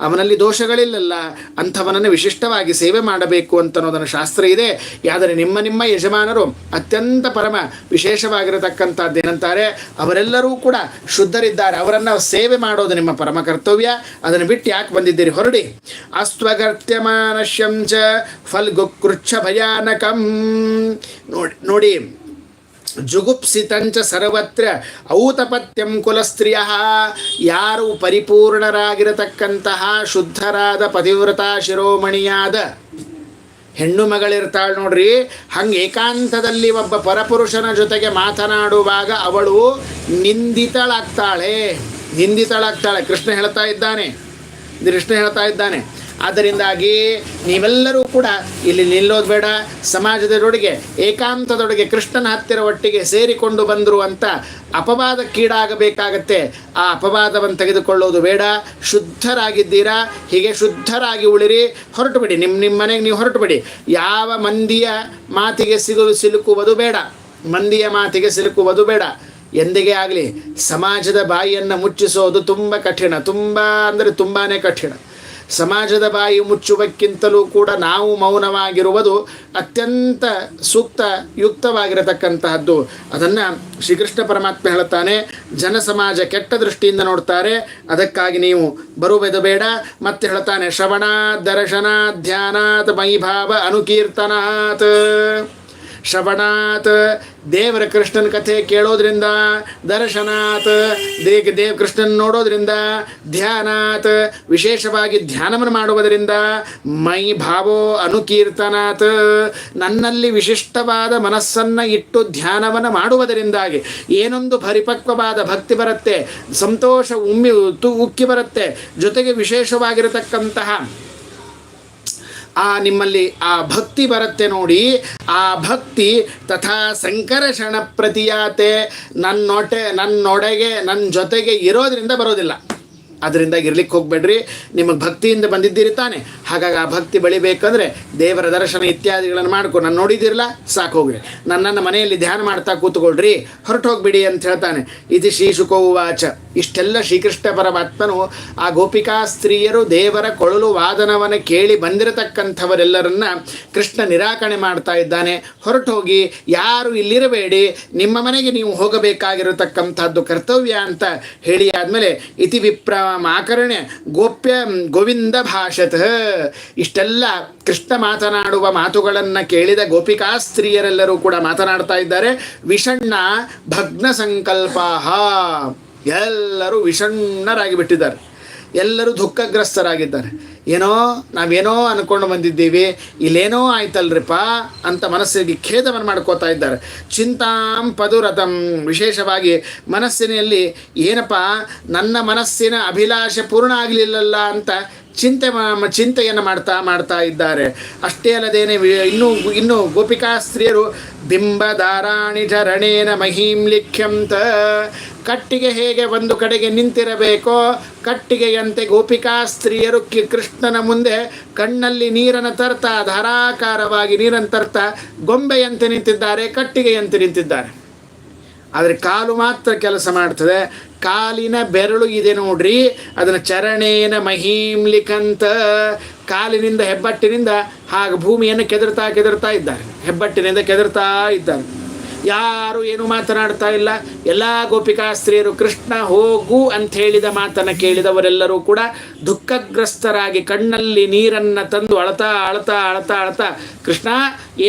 ಅವನಲ್ಲಿ ದೋಷಗಳಿಲ್ಲಲ್ಲ, ಅಂಥವನನ್ನು ವಿಶಿಷ್ಟವಾಗಿ ಸೇವೆ ಮಾಡಬೇಕು ಅಂತನ್ನೋದನ್ನು ಶಾಸ್ತ್ರ ಇದೆ. ಆದರೆ ನಿಮ್ಮ ನಿಮ್ಮ ಯಜಮಾನರು ಅತ್ಯಂತ ಪರಮ ವಿಶೇಷವಾಗಿರತಕ್ಕಂಥದ್ದು ಏನಂತಾರೆ? ಅವರೆಲ್ಲರೂ ಕೂಡ ಶುದ್ಧರಿದ್ದಾರೆ. ಅವರನ್ನು ಸೇವೆ ಮಾಡೋದು ನಿಮ್ಮ ಪರಮ ಕರ್ತವ್ಯ. ಅದನ್ನು ಬಿಟ್ಟು ಯಾಕೆ ಬಂದಿದ್ದೀರಿ? ಹೊರಡಿ. ಅಸ್ವಗರ್ತ್ಯಮಾನಶ್ಯಂಚ ಫಲ್ಗುಕೃಚ್ಛ ಭಯಾನಕಂ. ನೋಡಿ ನೋಡಿ. ಜುಗುಪ್ಸಿತಂಚ ಸರ್ವತ್ರ ಔತಪತ್ಯಂ ಕುಲಸ್ತ್ರೀಯ. ಯಾರು ಪರಿಪೂರ್ಣರಾಗಿರತಕ್ಕಂತಹ ಶುದ್ಧರಾದ ಪತಿವ್ರತ ಶಿರೋಮಣಿಯಾದ ಹೆಣ್ಣು ಮಗಳಿರ್ತಾಳೆ ನೋಡ್ರಿ, ಹಂಗೆ ಏಕಾಂತದಲ್ಲಿ ಒಬ್ಬ ಪರಪುರುಷನ ಜೊತೆಗೆ ಮಾತನಾಡುವಾಗ ಅವಳು ನಿಂದಿತಳಾಗ್ತಾಳೆ. ನಿಂದಿತಳಾಗ್ತಾಳೆ. ಕೃಷ್ಣ ಹೇಳ್ತಾ ಇದ್ದಾನೆ. ಕೃಷ್ಣ ಹೇಳ್ತಾ ಇದ್ದಾನೆ. ಆದ್ದರಿಂದಾಗಿ ನೀವೆಲ್ಲರೂ ಕೂಡ ಇಲ್ಲಿ ನಿಲ್ಲೋದು ಬೇಡ. ಸಮಾಜದೊಡಗೆ, ಏಕಾಂತದೊಡಗೆ ಕೃಷ್ಣನ ಹತ್ತಿರ ಒಟ್ಟಿಗೆ ಸೇರಿಕೊಂಡು ಬಂದರು ಅಂತ ಅಪವಾದಕ್ಕೀಡಾಗಬೇಕಾಗತ್ತೆ ಆ ಅಪವಾದವನ್ನು ತೆಗೆದುಕೊಳ್ಳೋದು ಬೇಡ. ಶುದ್ಧರಾಗಿದ್ದೀರಾ? ಹೀಗೆ ಶುದ್ಧರಾಗಿ ಉಳಿರಿ. ಹೊರಟು ಬಿಡಿ ನಿಮ್ಮ ನಿಮ್ಮ ಮನೆಗೆ ನೀವು ಹೊರಟು ಬಿಡಿ ಯಾವ ಮಂದಿಯ ಮಾತಿಗೆ ಸಿಗಲು ಸಿಲುಕುವುದು ಬೇಡ. ಮಂದಿಯ ಮಾತಿಗೆ ಸಿಲುಕುವುದು ಬೇಡ. ಎಂದಿಗೆ ಆಗಲಿ, ಸಮಾಜದ ಬಾಯಿಯನ್ನು ಮುಚ್ಚಿಸೋದು ತುಂಬ ಕಠಿಣ. ತುಂಬ ಅಂದರೆ ತುಂಬಾ ಕಠಿಣ. ಸಮಾಜದ ಬಾಯಿ ಮುಚ್ಚುವಕ್ಕಿಂತಲೂ ಕೂಡ ನಾವು ಮೌನವಾಗಿರುವುದು ಅತ್ಯಂತ ಸೂಕ್ತ ಯುಕ್ತವಾಗಿರತಕ್ಕಂತಹದ್ದು. ಅದನ್ನು ಶ್ರೀಕೃಷ್ಣ ಪರಮಾತ್ಮ ಹೇಳುತ್ತಾನೆ, ಜನ ಸಮಾಜ ಕೆಟ್ಟ ದೃಷ್ಟಿಯಿಂದ ನೋಡ್ತಾರೆ, ಅದಕ್ಕಾಗಿ ನೀವು ಬರುವುದು ಬೇಡ. ಮತ್ತೆ ಹೇಳ್ತಾನೆ ಶ್ರವಣ ದರ್ಶನ ಧ್ಯಾನಾತ್ ಮೈಭಾವ ಅನುಕೀರ್ತನಾತ್. ಶ್ರವಣಾತ್, ದೇವರ ಕೃಷ್ಣನ ಕಥೆ ಕೇಳೋದ್ರಿಂದ ದರ್ಶನಾತ್, ದೇಗ ದೇವ ಕೃಷ್ಣನ್ ನೋಡೋದ್ರಿಂದ ಧ್ಯಾನಾತ್, ವಿಶೇಷವಾಗಿ ಧ್ಯಾನವನ್ನು ಮಾಡುವುದರಿಂದ ಮೈ ಭಾವೋ ಅನುಕೀರ್ತನಾತ್. ನನ್ನಲ್ಲಿ ವಿಶಿಷ್ಟವಾದ ಮನಸ್ಸನ್ನು ಇಟ್ಟು ಧ್ಯಾನವನ್ನು ಮಾಡುವುದರಿಂದಾಗಿ ಏನೊಂದು ಪರಿಪಕ್ವವಾದ ಭಕ್ತಿ ಬರುತ್ತೆ, ಸಂತೋಷ ಉಮ್ಮಿ ಉಕ್ಕಿ ಬರುತ್ತೆ, ಜೊತೆಗೆ ವಿಶೇಷವಾಗಿರತಕ್ಕಂತಹ ಆ ನಿಮ್ಮಲ್ಲಿ ಆ ಭಕ್ತಿ ಬರುತ್ತೆ ನೋಡಿ. ಆ ಭಕ್ತಿ ತಥಾ ಸಂಕರ್ಷಣ ಪ್ರತಿಯಾತೆ. ನನ್ನೊಟೆ ನನ್ನೊಡೆಗೆ ನನ್ನ ಜೊತೆಗೆ ಇರೋದ್ರಿಂದ ಬರೋದಿಲ್ಲ. ಅದರಿಂದ ಇರ್ಲಿಕ್ಕೆ ಹೋಗ್ಬೇಡ್ರಿ. ನಿಮಗೆ ಭಕ್ತಿಯಿಂದ ಬಂದಿದ್ದೀರಿ ತಾನೆ. ಹಾಗಾಗಿ ಆ ಭಕ್ತಿ ಬೆಳಿಬೇಕಂದ್ರೆ ದೇವರ ದರ್ಶನ ಇತ್ಯಾದಿಗಳನ್ನು ಮಾಡ್ಕೊ. ನಾನು ನೋಡಿದಿರಲ್ಲ ಸಾಕು ಹೋಗ್ರಿ ನನ್ನನ್ನು ಮನೆಯಲ್ಲಿ ಧ್ಯಾನ ಮಾಡ್ತಾ ಕೂತ್ಕೊಳ್ರಿ, ಹೊರಟು ಹೋಗ್ಬಿಡಿ ಅಂತ ಹೇಳ್ತಾನೆ. ಇದು ಶ್ರೀ ಶುಕೋವಾಚ. ಇಷ್ಟೆಲ್ಲ ಶ್ರೀಕೃಷ್ಣ ಪರಮಾತ್ಮನು ಆ ಗೋಪಿಕಾ ಸ್ತ್ರೀಯರು ದೇವರ ಕೊಳಲು ವಾದನವನ್ನು ಕೇಳಿ ಬಂದಿರತಕ್ಕಂಥವರೆಲ್ಲರನ್ನ ಕೃಷ್ಣ ನಿರಾಕರಣೆ ಮಾಡ್ತಾ ಇದ್ದಾನೆ. ಹೊರಟು ಹೋಗಿ, ಯಾರು ಇಲ್ಲಿರಬೇಡಿ, ನಿಮ್ಮ ಮನೆಗೆ ನೀವು ಹೋಗಬೇಕಾಗಿರತಕ್ಕಂಥದ್ದು ಕರ್ತವ್ಯ ಅಂತ ಹೇಳಿ ಆದಮೇಲೆ ಇತಿ ವಿಪ್ರ ಆಕರಣೆ ಗೋಪ್ಯ, ಗೋವಿಂದ ಭಾಷತ್. ಇಷ್ಟೆಲ್ಲ ಕೃಷ್ಣ ಮಾತನಾಡುವ ಮಾತುಗಳನ್ನು ಕೇಳಿದ ಗೋಪಿಕಾ ಸ್ತ್ರೀಯರೆಲ್ಲರೂ ಕೂಡ ಮಾತನಾಡ್ತಾ ಇದ್ದಾರೆ. ವಿಷಣ್ಣ ಭಗ್ನ ಸಂಕಲ್ಪ ಎಲ್ಲರೂ ವಿಷಣ್ಣರಾಗಿ ಬಿಟ್ಟಿದ್ದಾರೆ. ಎಲ್ಲರೂ ದುಃಖಗ್ರಸ್ತರಾಗಿದ್ದಾರೆ. ಏನೋ ನಾವೇನೋ ಅನ್ಕೊಂಡು ಬಂದಿದ್ದೀವಿ, ಇಲ್ಲೇನೋ ಆಯ್ತಲ್ರಿಪ್ಪ ಅಂತ ಮನಸ್ಸಿಗೆ ಖೇದವನ್ನು ಮಾಡ್ಕೋತಾ ಇದ್ದಾರೆ. ಚಿಂತಾಂ ಪದುರಥಂ ವಿಶೇಷವಾಗಿ ಮನಸ್ಸಿನಲ್ಲಿ ಏನಪ್ಪ, ನನ್ನ ಮನಸ್ಸಿನ ಅಭಿಲಾಷೆ ಪೂರ್ಣ ಆಗಲಿಲ್ಲಲ್ಲ ಅಂತ ಚಿಂತೆ ಚಿಂತೆಯನ್ನು ಮಾಡ್ತಾ ಮಾಡ್ತಾ ಇದ್ದಾರೆ. ಅಷ್ಟೇ ಅಲ್ಲದೇನೆ ಇನ್ನೂ, ಇನ್ನು ಗೋಪಿಕಾ ಸ್ತ್ರೀಯರು, ಬಿಂಬದಾರಾಣಿ ರಣೇನ ಮಹೀಂ ಲಿಖ್ಯಂತ, ಕಟ್ಟಿಗೆ ಹೇಗೆ ಒಂದು ಕಡೆಗೆ ನಿಂತಿರಬೇಕೋ, ಕಟ್ಟಿಗೆಯಂತೆ ಗೋಪಿಕಾ ಸ್ತ್ರೀಯರು ಕಿ, ಕೃಷ್ಣನ ಮುಂದೆ ಕಣ್ಣಲ್ಲಿ ನೀರನ್ನು ತರ್ತಾ, ಧಾರಾಕಾರವಾಗಿ ನೀರನ್ನು ತರ್ತಾ, ಗೊಂಬೆಯಂತೆ ನಿಂತಿದ್ದಾರೆ, ಕಟ್ಟಿಗೆಯಂತೆ ನಿಂತಿದ್ದಾರೆ. ಆದರೆ ಕಾಲು ಮಾತ್ರ ಕೆಲಸ ಮಾಡ್ತದೆ. ಕಾಲಿನ ಬೆರಳು ಇದೆ ನೋಡ್ರಿ. ಅದನ್ನು ಚರಣೇನ ಮಹಿಮ್ಲಿಕಂತ ಕಾಲಿನಿಂದ ಹೆಬ್ಬಟ್ಟಿನಿಂದ ಹಾಗೆ ಭೂಮಿಯನ್ನು ಕೆದರ್ತಾ ಕೆದರ್ತಾ ಇದ್ದಾರೆ. ಹೆಬ್ಬಟ್ಟಿನಿಂದ ಕೆದರ್ತಾ ಇದ್ದಾರೆ. ಯಾರು ಏನು ಮಾತನಾಡ್ತಾ ಇಲ್ಲ. ಎಲ್ಲ ಗೋಪಿಕಾ ಸ್ತ್ರೀಯರು ಕೃಷ್ಣ ಹೋಗು ಅಂತ ಹೇಳಿದ ಮಾತನ್ನು ಕೇಳಿದವರೆಲ್ಲರೂ ಕೂಡ ದುಃಖಗ್ರಸ್ತರಾಗಿ ಕಣ್ಣಲ್ಲಿ ನೀರನ್ನು ತಂದು ಅಳತಾ ಅಳತಾ ಅಳತಾ ಅಳತಾ ಕೃಷ್ಣ,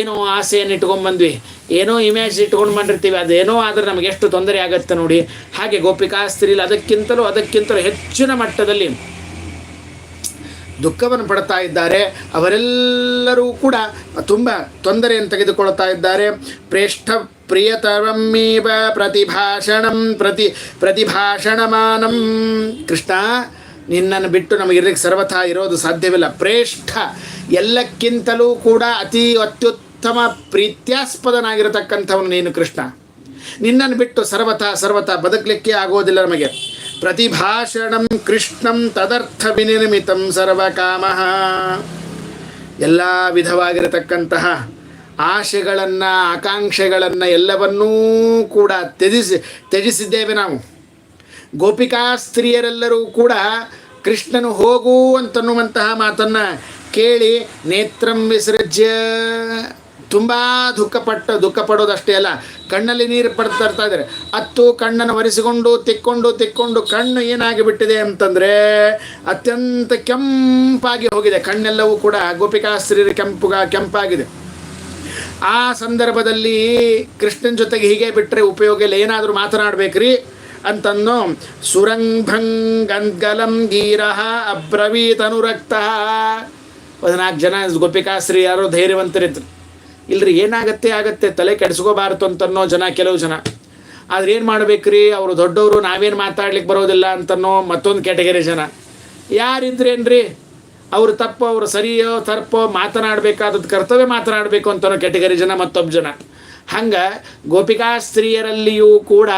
ಏನೋ ಆಸೆಯನ್ನು ಇಟ್ಕೊಂಡ್ಬಂದ್ವಿ ಏನೋ ಇಮೇಜ್ ಇಟ್ಕೊಂಡು ಬಂದಿರ್ತೀವಿ. ಅದೇನೋ ಆದರೆ ನಮಗೆ ಎಷ್ಟು ತೊಂದರೆ ಆಗುತ್ತೆ ನೋಡಿ. ಹಾಗೆ ಗೋಪಿಕಾ ಸ್ತ್ರೀಲಿ ಅದಕ್ಕಿಂತಲೂ ಅದಕ್ಕಿಂತಲೂ ಹೆಚ್ಚಿನ ಮಟ್ಟದಲ್ಲಿ ದುಃಖವನ್ನು ಪಡ್ತಾ ಇದ್ದಾರೆ. ಅವರೆಲ್ಲರೂ ಕೂಡ ತುಂಬ ತೊಂದರೆಯನ್ನು ತೆಗೆದುಕೊಳ್ತಾ ಇದ್ದಾರೆ. ಪ್ರೇಷ್ಠ ಪ್ರಿಯತರಮ್ಮೀವ ಪ್ರತಿಭಾಷಣಂ ಪ್ರತಿ ಪ್ರತಿಭಾಷಣಮಾನಂ ಕೃಷ್ಣ ನಿನ್ನನ್ನು ಬಿಟ್ಟು ನಮಗೆ ಇರಲಿಕ್ಕೆ ಸರ್ವಥಾ ಇರೋದು ಸಾಧ್ಯವಿಲ್ಲ. ಪ್ರೇಷ್ಠ ಎಲ್ಲಕ್ಕಿಂತಲೂ ಕೂಡ ಅತಿ ಅತ್ಯುತ್ತಮ ಪ್ರೀತ್ಯಾಸ್ಪದನಾಗಿರತಕ್ಕಂಥವನು ನೀನು ಕೃಷ್ಣ. ನಿನ್ನನ್ನು ಬಿಟ್ಟು ಸರ್ವಥ ಸರ್ವಥ ಬದುಕಲಿಕ್ಕೆ ಆಗೋದಿಲ್ಲ ನಮಗೆ. ಪ್ರತಿಭಾಷಣಂ ಕೃಷ್ಣಂ ತದರ್ಥ ವಿನಿರ್ಮಿತಂ ಸರ್ವಕಾಮ. ಎಲ್ಲ ವಿಧವಾಗಿರತಕ್ಕಂತಹ ಆಶೆಗಳನ್ನು, ಆಕಾಂಕ್ಷೆಗಳನ್ನು ಎಲ್ಲವನ್ನೂ ಕೂಡ ತ್ಯಜಿಸಿ, ತ್ಯಜಿಸಿದ್ದೇವೆ ನಾವು. ಗೋಪಿಕಾ ಸ್ತ್ರೀಯರೆಲ್ಲರೂ ಕೂಡ ಕೃಷ್ಣನು ಹೋಗು ಅಂತನ್ನುವಂತಹ ಮಾತನ್ನು ಕೇಳಿ ನೇತ್ರಂ ವಿಸೃಜ್ಯ. ತುಂಬ ದುಃಖಪಟ್ಟ ದುಃಖ ಪಡೋದಷ್ಟೇ ಅಲ್ಲ, ಕಣ್ಣಲ್ಲಿ ನೀರು ಪಡ್ತಾ ಇರ್ತಾ ಇದ್ದಾರೆ. ಅತ್ತು ಕಣ್ಣನ್ನು ಒರೆಸಿಕೊಂಡು, ತಿಕ್ಕೊಂಡು ತಿಕ್ಕೊಂಡು ಕಣ್ಣು ಏನಾಗಿಬಿಟ್ಟಿದೆ ಅಂತಂದರೆ ಅತ್ಯಂತ ಕೆಂಪಾಗಿ ಹೋಗಿದೆ. ಕಣ್ಣೆಲ್ಲವೂ ಕೂಡ ಗೋಪಿಕಾ ಸ್ತ್ರೀಯರ ಕೆಂಪುಗ, ಕೆಂಪಾಗಿದೆ. ಆ ಸಂದರ್ಭದಲ್ಲಿ ಕೃಷ್ಣನ ಜೊತೆಗೆ ಹೀಗೆ ಬಿಟ್ಟರೆ ಉಪಯೋಗ ಇಲ್ಲ ಏನಾದರೂ ಮಾತನಾಡಬೇಕ್ರಿ? ಅಂತಂದು ಸುರಂಭಂಗಂಗಲಂ ಗೀರ ಅಬ್ರವೀತ್ ಅನುರಕ್ತ ನಾಲ್ಕು ಜನ ಗೋಪಿಕಾಶ್ರೀ ಯಾರೋ ಧೈರ್ಯವಂತರಿದ್ರು. ಇಲ್ಲರಿ ಏನಾಗತ್ತೆ ಆಗತ್ತೆ, ತಲೆ ಕೆಡಿಸ್ಕೋಬಾರ್ದು ಅಂತನ್ನೋ ಜನ, ಕೆಲವು ಜನ. ಆದ್ರೆ ಏನು ಮಾಡ್ಬೇಕ್ರಿ? ಅವರು ದೊಡ್ಡವರು, ನಾವೇನು ಮಾತಾಡ್ಲಿಕ್ಕೆ ಬರೋದಿಲ್ಲ ಅಂತನೋ ಮತ್ತೊಂದು ಕ್ಯಾಟಗರಿ ಜನ. ಯಾರಿದ್ರೇನ್ರಿ ಅವ್ರು ತಪ್ಪು, ಅವರು ಸರಿಯೋ ತಪ್ಪೋ ಮಾತನಾಡಬೇಕಾದದ್ದು ಕರ್ತವ್ಯ ಮಾತನಾಡಬೇಕು ಅಂತನೋ ಕೆಟಗರಿ ಜನ ಮತ್ತೊಬ್ಬ ಜನ. ಹಂಗೆ ಗೋಪಿಕಾ ಸ್ತ್ರೀಯರಲ್ಲಿಯೂ ಕೂಡ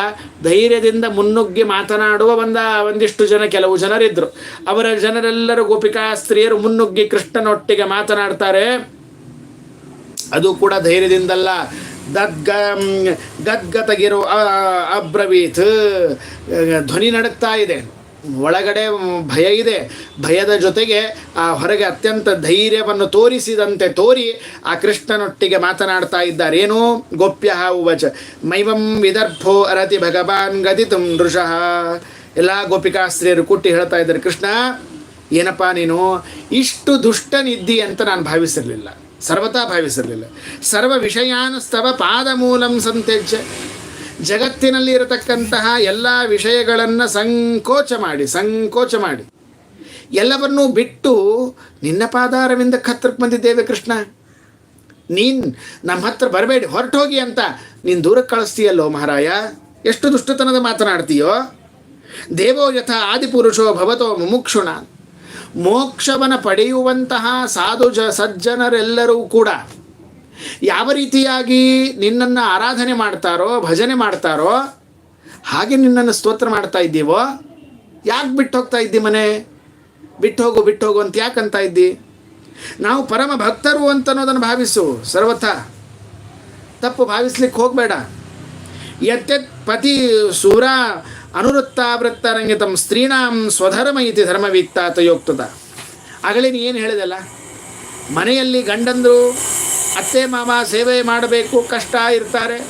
ಧೈರ್ಯದಿಂದ ಮುನ್ನುಗ್ಗಿ ಮಾತನಾಡುವ ಒಂದ, ಒಂದಿಷ್ಟು ಜನ ಕೆಲವು ಜನರಿದ್ದರು ಅವರ ಜನರೆಲ್ಲರೂ ಗೋಪಿಕಾ ಸ್ತ್ರೀಯರು ಮುನ್ನುಗ್ಗಿ ಕೃಷ್ಣನೊಟ್ಟಿಗೆ ಮಾತನಾಡ್ತಾರೆ. ಅದು ಕೂಡ ಧೈರ್ಯದಿಂದಲ್ಲ. ದದ್ಗ, ಗದ್ಗತಗಿರೋ ಅಬ್ರವೀತ್, ಧ್ವನಿ ನಡುಕ್ತಾ ಇದೆ. ಒಳಗಡೆ ಭಯ ಇದೆ. ಭಯದ ಜೊತೆಗೆ, ಆ, ಹೊರಗೆ ಅತ್ಯಂತ ಧೈರ್ಯವನ್ನು ತೋರಿಸಿದಂತೆ ತೋರಿ ಆ ಕೃಷ್ಣನೊಟ್ಟಿಗೆ ಮಾತನಾಡ್ತಾ ಇದ್ದಾರೆ. ಗೋಪ್ಯ ಉವಚ. ಮೈವಂ ವಿದರ್ಭೋ ಅರತಿ ಭಗವಾನ್ ಗದಿತು ನೃಷಃ. ಎಲ್ಲ ಗೋಪಿಕಾಸ್ತ್ರೀಯರು ಕುಟ್ಟಿ ಹೇಳ್ತಾ ಇದ್ದಾರೆ, ಕೃಷ್ಣ, ಏನಪ್ಪ ನೀನು? ಇಷ್ಟು ದುಷ್ಟನಿದ್ದಿ ಅಂತ ನಾನು ಭಾವಿಸಿರಲಿಲ್ಲ. ಸರ್ವತಾ ಭಾವಿಸಿರಲಿಲ್ಲ. ಸರ್ವ ವಿಷಯಾನುಸ್ತವ ಪಾದ ಮೂಲಂ ಸಂತ್ಯಜ್ಯ. ಜಗತ್ತಿನಲ್ಲಿ ಇರತಕ್ಕಂತಹ ಎಲ್ಲ ವಿಷಯಗಳನ್ನು ಸಂಕೋಚ ಮಾಡಿ ಸಂಕೋಚ ಮಾಡಿ. ಎಲ್ಲವನ್ನೂ ಬಿಟ್ಟು ನಿನ್ನ ಪಾದಾರವಿಂದ ಹತ್ರಕ್ಕೆ ಬಂದಿದ್ದೇವೆ ಕೃಷ್ಣ. ನೀನು ನಮ್ಮ ಹತ್ರ ಬರಬೇಡಿ, ಹೊರಟೋಗಿ ಅಂತ ನೀನು ದೂರಕ್ಕೆ ಕಳಿಸ್ತೀಯಲ್ಲೋ ಮಹಾರಾಯ? ಎಷ್ಟು ದುಷ್ಟತನದ ಮಾತನಾಡ್ತೀಯೋ? ದೇವೋ ಯಥ ಆದಿಪುರುಷೋ ಭವತೋ ಮುಮುಕ್ಷುಣ. ಮೋಕ್ಷವನ್ನು ಪಡೆಯುವಂತಹ ಸಾಧು ಸಜ್ಜನರೆಲ್ಲರೂ ಕೂಡ ಯಾವ ರೀತಿಯಾಗಿ ನಿನ್ನನ್ನು ಆರಾಧನೆ ಮಾಡ್ತಾರೋ, ಭಜನೆ ಮಾಡ್ತಾರೋ, ಹಾಗೆ ನಿನ್ನನ್ನು ಸ್ತೋತ್ರ ಮಾಡ್ತಾ ಇದ್ದೀವೋ, ಯಾಕೆ ಬಿಟ್ಟು ಹೋಗ್ತಾ ಇದ್ದಿ ಮನೆ? ಬಿಟ್ಟು ಹೋಗು ಬಿಟ್ಟು ಹೋಗು ಅಂತ ಯಾಕಂತ ಇದ್ದಿ? ನಾವು ಪರಮ ಭಕ್ತರು ಅಂತ ಅನ್ನೋದನ್ನು ಭಾವಿಸು, ಸರ್ವಥ. ತಪ್ಪು ಭಾವಿಸ್ಲಿಕ್ಕೆ ಹೋಗಬೇಡ. ಯತ್ಯತ್ ಪತಿ ಸೂರ ಅನುವೃತ್ತಾವೃತ್ತರಂಗಿತಂ ಸ್ತ್ರೀಣಾಂ ಸ್ವಧರ್ಮ ಇತಿ ಧರ್ಮವಿತ್ತಾತ ಯೋಗ್ತದ ಆಗಲೇ ನೀ ಏನು ಹೇಳಿದಲ್ಲ? ಮನೆಯಲ್ಲಿ ಗಂಡಂದರು, ಅತ್ತೆ, ಮಾಮ ಸೇವೆ ಮಾಡಬೇಕು, ಕಷ್ಟ ಇರ್ತಾರೆ.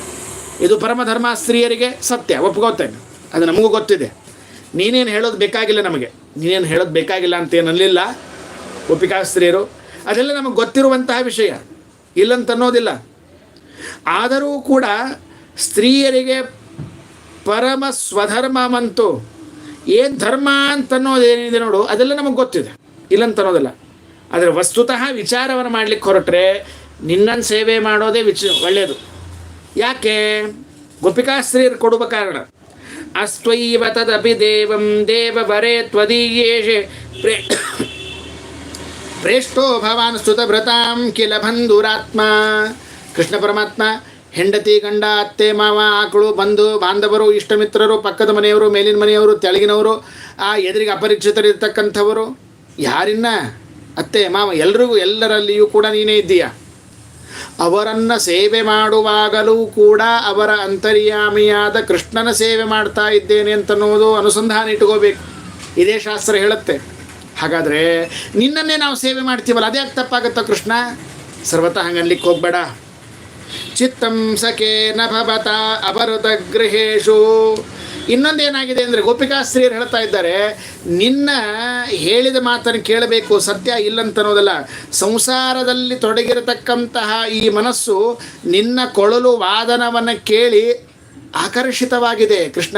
ಇದು ಪರಮಧರ್ಮ ಸ್ತ್ರೀಯರಿಗೆ ಸತ್ಯ, ಒಪ್ಕೋತೇನೆ. ಅದು ನಮಗೂ ಗೊತ್ತಿದೆ. ನೀನೇನು ಹೇಳೋದು ಬೇಕಾಗಿಲ್ಲ ನಮಗೆ. ನೀನೇನು ಹೇಳೋದು ಬೇಕಾಗಿಲ್ಲ ಅಂತ ಏನಲ್ಲಿಲ್ಲ ಒಪ್ಪಿಕಾ ಸ್ತ್ರೀಯರು. ಅದೆಲ್ಲ ನಮಗೆ ಗೊತ್ತಿರುವಂತಹ ವಿಷಯ. ಇಲ್ಲಂತನ್ನೋದಿಲ್ಲ ಆದರೂ ಕೂಡ ಸ್ತ್ರೀಯರಿಗೆ ಪರಮ ಸ್ವಧರ್ಮವಂತೂ, ಏನು ಧರ್ಮ ಅಂತ ಅನ್ನೋದೇನಿದೆ ನೋಡು, ಅದೆಲ್ಲ ನಮಗೆ ಗೊತ್ತಿದೆ. ಇಲ್ಲಂತ ಅನ್ನೋದಿಲ್ಲ. ಆದರೆ ವಸ್ತುತಃ ವಿಚಾರವನ್ನು ಮಾಡಲಿಕ್ಕೆ ಹೊರಟ್ರೆ ನಿನ್ನನ್ನು ಸೇವೆ ಮಾಡೋದೇ ವಿಚ ಒಳ್ಳೆಯದು ಯಾಕೆ? ಗೋಪಿಕಾಸ್ತ್ರೀಯರು ಕೊಡುವ ಕಾರಣ. ಅಸ್ತ್ವೈವ ತದಪಿ ದೇವಂ ದೇವ ಬರೇ ತ್ವದೀಯೇಷೆ. ಪ್ರೇ ಪ್ರೇಷ್ಟೋ ಭವಾನ್ ಸ್ತುತಭೃತಾಂ ಕಿಲ ಬಂಧುರಾತ್ಮ. ಕೃಷ್ಣ ಪರಮಾತ್ಮ, ಹೆಂಡತಿ ಗಂಡ, ಅತ್ತೆ ಮಾವ, ಆಕಳು, ಬಂಧು, ಬಾಂಧವರು, ಇಷ್ಟಮಿತ್ರರು, ಪಕ್ಕದ ಮನೆಯವರು, ಮೇಲಿನ ಮನೆಯವರು, ತೆಳಗಿನವರು, ಆ ಎದುರಿಗೆ ಅಪರಿಚಿತರಿರ್ತಕ್ಕಂಥವರು ಯಾರಿನ್ನ? ಅತ್ತೆ, ಮಾವ, ಎಲ್ರಿಗೂ, ಎಲ್ಲರಲ್ಲಿಯೂ ಕೂಡ ನೀನೇ ಇದ್ದೀಯ? ಅವರನ್ನು ಸೇವೆ ಮಾಡುವಾಗಲೂ ಕೂಡ ಅವರ ಅಂತರ್ಯಾಮಿಯಾದ ಕೃಷ್ಣನ ಸೇವೆ ಮಾಡ್ತಾ ಇದ್ದೇನೆ ಅಂತನ್ನೋದು ಅನುಸಂಧಾನ ಇಟ್ಕೋಬೇಕು. ಇದೇ ಶಾಸ್ತ್ರ ಹೇಳುತ್ತೆ. ಹಾಗಾದರೆ ನಿನ್ನನ್ನೇ ನಾವು ಸೇವೆ ಮಾಡ್ತೀವಲ್ಲ ಅದೇ ತಪ್ಪಾಗುತ್ತಾ ಕೃಷ್ಣ? ಸರ್ವತಃ ಹಂಗನ್ಲಿಕ್ಕೆ ಹೋಗ್ಬೇಡ. ಚಿತ್ತಂ ಸಖೇ ನಭವತ ಅಪರುತ ಗೃಹೇಶು. ಇನ್ನೊಂದೇನಾಗಿದೆ ಅಂದರೆ ಗೋಪಿಕಾಸ್ತ್ರೀಯರು ಹೇಳ್ತಾ ಇದ್ದಾರೆ, ನಿನ್ನ ಹೇಳಿದ ಮಾತನ್ನು ಕೇಳಬೇಕು, ಸತ್ಯ ಇಲ್ಲಂತ ಅನ್ನೋದಲ್ಲ ಸಂಸಾರದಲ್ಲಿ ತೊಡಗಿರತಕ್ಕಂತಹ ಈ ಮನಸ್ಸು ನಿನ್ನ ಕೊಳಲು ವಾದನವನ್ನು ಕೇಳಿ ಆಕರ್ಷಿತವಾಗಿದೆ ಕೃಷ್ಣ.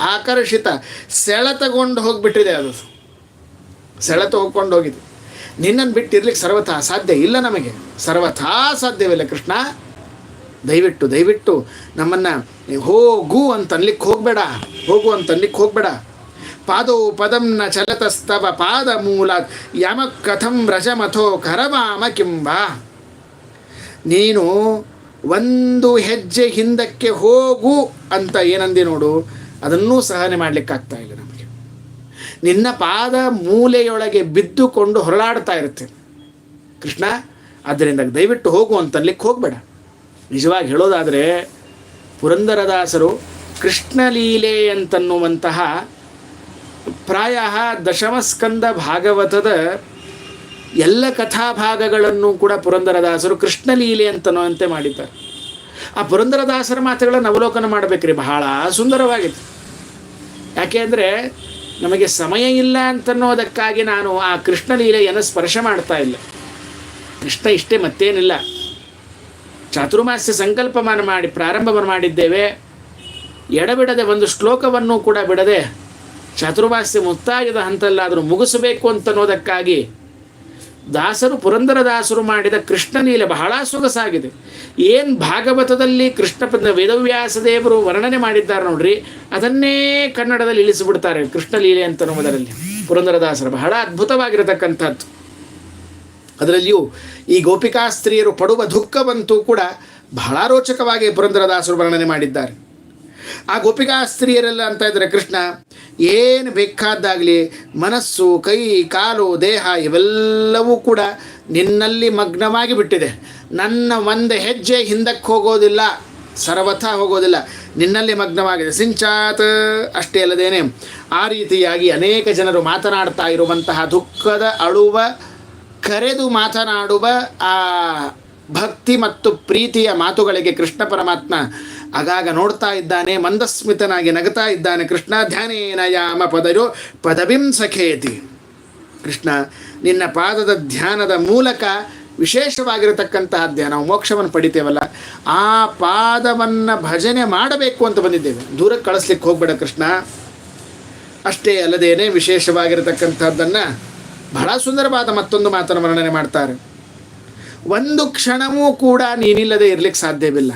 ಆಕರ್ಷಿತ. ಸೆಳೆತಗೊಂಡು ಹೋಗಿಬಿಟ್ಟಿದೆ ಅದು. ಸೆಳೆತ ಹೋಗ್ಕೊಂಡು ಹೋಗಿದೆ. ನಿನ್ನನ್ನು ಬಿಟ್ಟಿರ್ಲಿಕ್ಕೆ ಸರ್ವಥಾ ಸಾಧ್ಯ ಇಲ್ಲ ನಮಗೆ. ಸರ್ವಥಾ ಸಾಧ್ಯವಿಲ್ಲ ಕೃಷ್ಣ. ದಯವಿಟ್ಟು ದಯವಿಟ್ಟು ನಮ್ಮನ್ನು ಹೋಗು ಅಂತ ಅನ್ಲಿಕ್ಕೆ ಹೋಗಬೇಡ, ಹೋಗು ಅಂತ ಅನ್ಲಿಕ್ಕೆ ಹೋಗಬೇಡ. ಪಾದೋ ಪದಂನ ಚಲತಸ್ತವ ಪಾದ ಮೂಲ ಯಮ ಕಥಂ ರಜಮಥೋ ಕರವಾಮ ಕಿಂಬ. ನೀನು ಒಂದು ಹೆಜ್ಜೆ ಹಿಂದಕ್ಕೆ ಹೋಗು ಅಂತ ಏನಂದಿ ನೋಡು, ಅದನ್ನೂ ಸಹನೆ ಮಾಡಲಿಕ್ಕಾಗ್ತಾ ಇಲ್ಲ ನಮಗೆ. ನಿನ್ನ ಪಾದ ಮೂಲೆಯೊಳಗೆ ಬಿದ್ದುಕೊಂಡು ಹೊರಳಾಡ್ತಾ ಇರುತ್ತೆ. ಕೃಷ್ಣ ಆದ್ದರಿಂದ ದಯವಿಟ್ಟು ಹೋಗು ಅಂತನ್ಲಿಕ್ಕೆ ಹೋಗಬೇಡ. ನಿಜವಾಗಿ ಹೇಳೋದಾದರೆ ಪುರಂದರದಾಸರು ಕೃಷ್ಣಲೀಲೆ ಅಂತನ್ನುವಂತಹ ಪ್ರಾಯ ದಶಮಸ್ಕಂದ ಭಾಗವತದ ಎಲ್ಲ ಕಥಾಭಾಗಗಳನ್ನು ಕೂಡ ಪುರಂದರದಾಸರು ಕೃಷ್ಣಲೀಲೆ ಅಂತನ್ನುವಂತೆ ಮಾಡಿದ್ದಾರೆ. ಆ ಪುರಂದರದಾಸರ ಮಾತುಗಳನ್ನು ಅವಲೋಕನ ಮಾಡಬೇಕ್ರಿ, ಬಹಳ ಸುಂದರವಾಗಿತ್ತು. ಯಾಕೆ ಅಂದರೆ ನಮಗೆ ಸಮಯ ಇಲ್ಲ ಅಂತನ್ನೋದಕ್ಕಾಗಿ ನಾನು ಆ ಕೃಷ್ಣಲೀಲೆಯನ್ನು ಸ್ಪರ್ಶ ಮಾಡ್ತಾ ಇಲ್ಲ. ಕೃಷ್ಣ ಇಷ್ಟೇ ಮತ್ತೇನಿಲ್ಲ. ಚಾತುರ್ಮಾಸ್ಯ ಸಂಕಲ್ಪವನ್ನು ಮಾಡಿ ಪ್ರಾರಂಭವನ್ನು ಮಾಡಿದ್ದೇವೆ. ಎಡಬಿಡದೆ ಒಂದು ಶ್ಲೋಕವನ್ನು ಕೂಡ ಬಿಡದೆ ಚಾತುರ್ಮಾಸ್ಯ ಮುಕ್ತಾಯದ ಹಂತಲ್ಲಾದರೂ ಮುಗಿಸಬೇಕು ಅಂತನ್ನೋದಕ್ಕಾಗಿ ದಾಸರು ಪುರಂದರದಾಸರು ಮಾಡಿದ ಕೃಷ್ಣಲೀಲೆ ಬಹಳ ಸೊಗಸಾಗಿದೆ. ಏನು ಭಾಗವತದಲ್ಲಿ ಕೃಷ್ಣ ವೇದವ್ಯಾಸ ದೇವರು ವರ್ಣನೆ ಮಾಡಿದ್ದಾರೆ ನೋಡ್ರಿ, ಅದನ್ನೇ ಕನ್ನಡದಲ್ಲಿ ಇಳಿಸಿಬಿಡ್ತಾರೆ ಕೃಷ್ಣಲೀಲೆ ಅಂತನ್ನುವುದರಲ್ಲಿ. ಪುರಂದರದಾಸರು ಬಹಳ ಅದ್ಭುತವಾಗಿರತಕ್ಕಂಥದ್ದು. ಅದರಲ್ಲಿಯೂ ಈ ಗೋಪಿಕಾ ಸ್ತ್ರೀಯರು ಪಡುವ ದುಃಖವಂತೂ ಕೂಡ ಬಹಳ ರೋಚಕವಾಗಿ ಪುರಂದರದಾಸರು ವರ್ಣನೆ ಮಾಡಿದ್ದಾರೆ. ಆ ಗೋಪಿಕಾ ಸ್ತ್ರೀಯರೆಲ್ಲ ಅಂತ ಇದ್ದಾರೆ ಕೃಷ್ಣ, ಏನು ಬೇಕಾದ್ದಾಗಲಿ ಮನಸ್ಸು, ಕೈ, ಕಾಲು, ದೇಹ ಇವೆಲ್ಲವೂ ಕೂಡ ನಿನ್ನಲ್ಲಿ ಮಗ್ನವಾಗಿ ಬಿಟ್ಟಿದೆ. ನನ್ನ ಒಂದು ಹೆಜ್ಜೆ ಹಿಂದಕ್ಕೆ ಹೋಗೋದಿಲ್ಲ, ಸರ್ವಥ ಹೋಗೋದಿಲ್ಲ, ನಿನ್ನಲ್ಲಿ ಮಗ್ನವಾಗಿದೆ. ಸಿಂಚಾತ್ ಅಷ್ಟೇ ಅಲ್ಲದೇನೆ ಆ ರೀತಿಯಾಗಿ ಅನೇಕ ಜನರು ಮಾತನಾಡ್ತಾ ಇರುವಂತಹ ದುಃಖದ ಅಳುವ ಕರೆದು ಮಾತನಾಡುವ ಆ ಭಕ್ತಿ ಮತ್ತು ಪ್ರೀತಿಯ ಮಾತುಗಳಿಗೆ ಕೃಷ್ಣ ಪರಮಾತ್ಮ ಆಗಾಗ ನೋಡ್ತಾ ಇದ್ದಾನೆ, ಮಂದಸ್ಮಿತನಾಗಿ ನಗತಾ ಇದ್ದಾನೆ. ಕೃಷ್ಣ ಧ್ಯಾನೇನ ಯಾಮ ಪದಯೋ ಪದವಿಂ ಸಖೇತಿ ಕೃಷ್ಣ, ನಿನ್ನ ಪಾದದ ಧ್ಯಾನದ ಮೂಲಕ ವಿಶೇಷವಾಗಿರತಕ್ಕಂತಹದ್ದೇ ನಾವು ಮೋಕ್ಷವನ್ನು ಪಡಿತೇವಲ್ಲ, ಆ ಪಾದವನ್ನು ಭಜನೆ ಮಾಡಬೇಕು ಅಂತ ಬಂದಿದ್ದೇವೆ. ದೂರಕ್ಕೆ ಕಳಿಸ್ಲಿಕ್ಕೆ ಹೋಗ್ಬೇಡ ಕೃಷ್ಣ. ಅಷ್ಟೇ ಅಲ್ಲದೇನೆ ವಿಶೇಷವಾಗಿರತಕ್ಕಂಥದ್ದನ್ನು ಬಹಳ ಸುಂದರವಾದ ಮತ್ತೊಂದು ಮಾತನ್ನು ವರ್ಣನೆ ಮಾಡ್ತಾರೆ. ಒಂದು ಕ್ಷಣವೂ ಕೂಡ ನೀನಿಲ್ಲದೆ ಇರ್ಲಿಕ್ಕೆ ಸಾಧ್ಯವಿಲ್ಲ.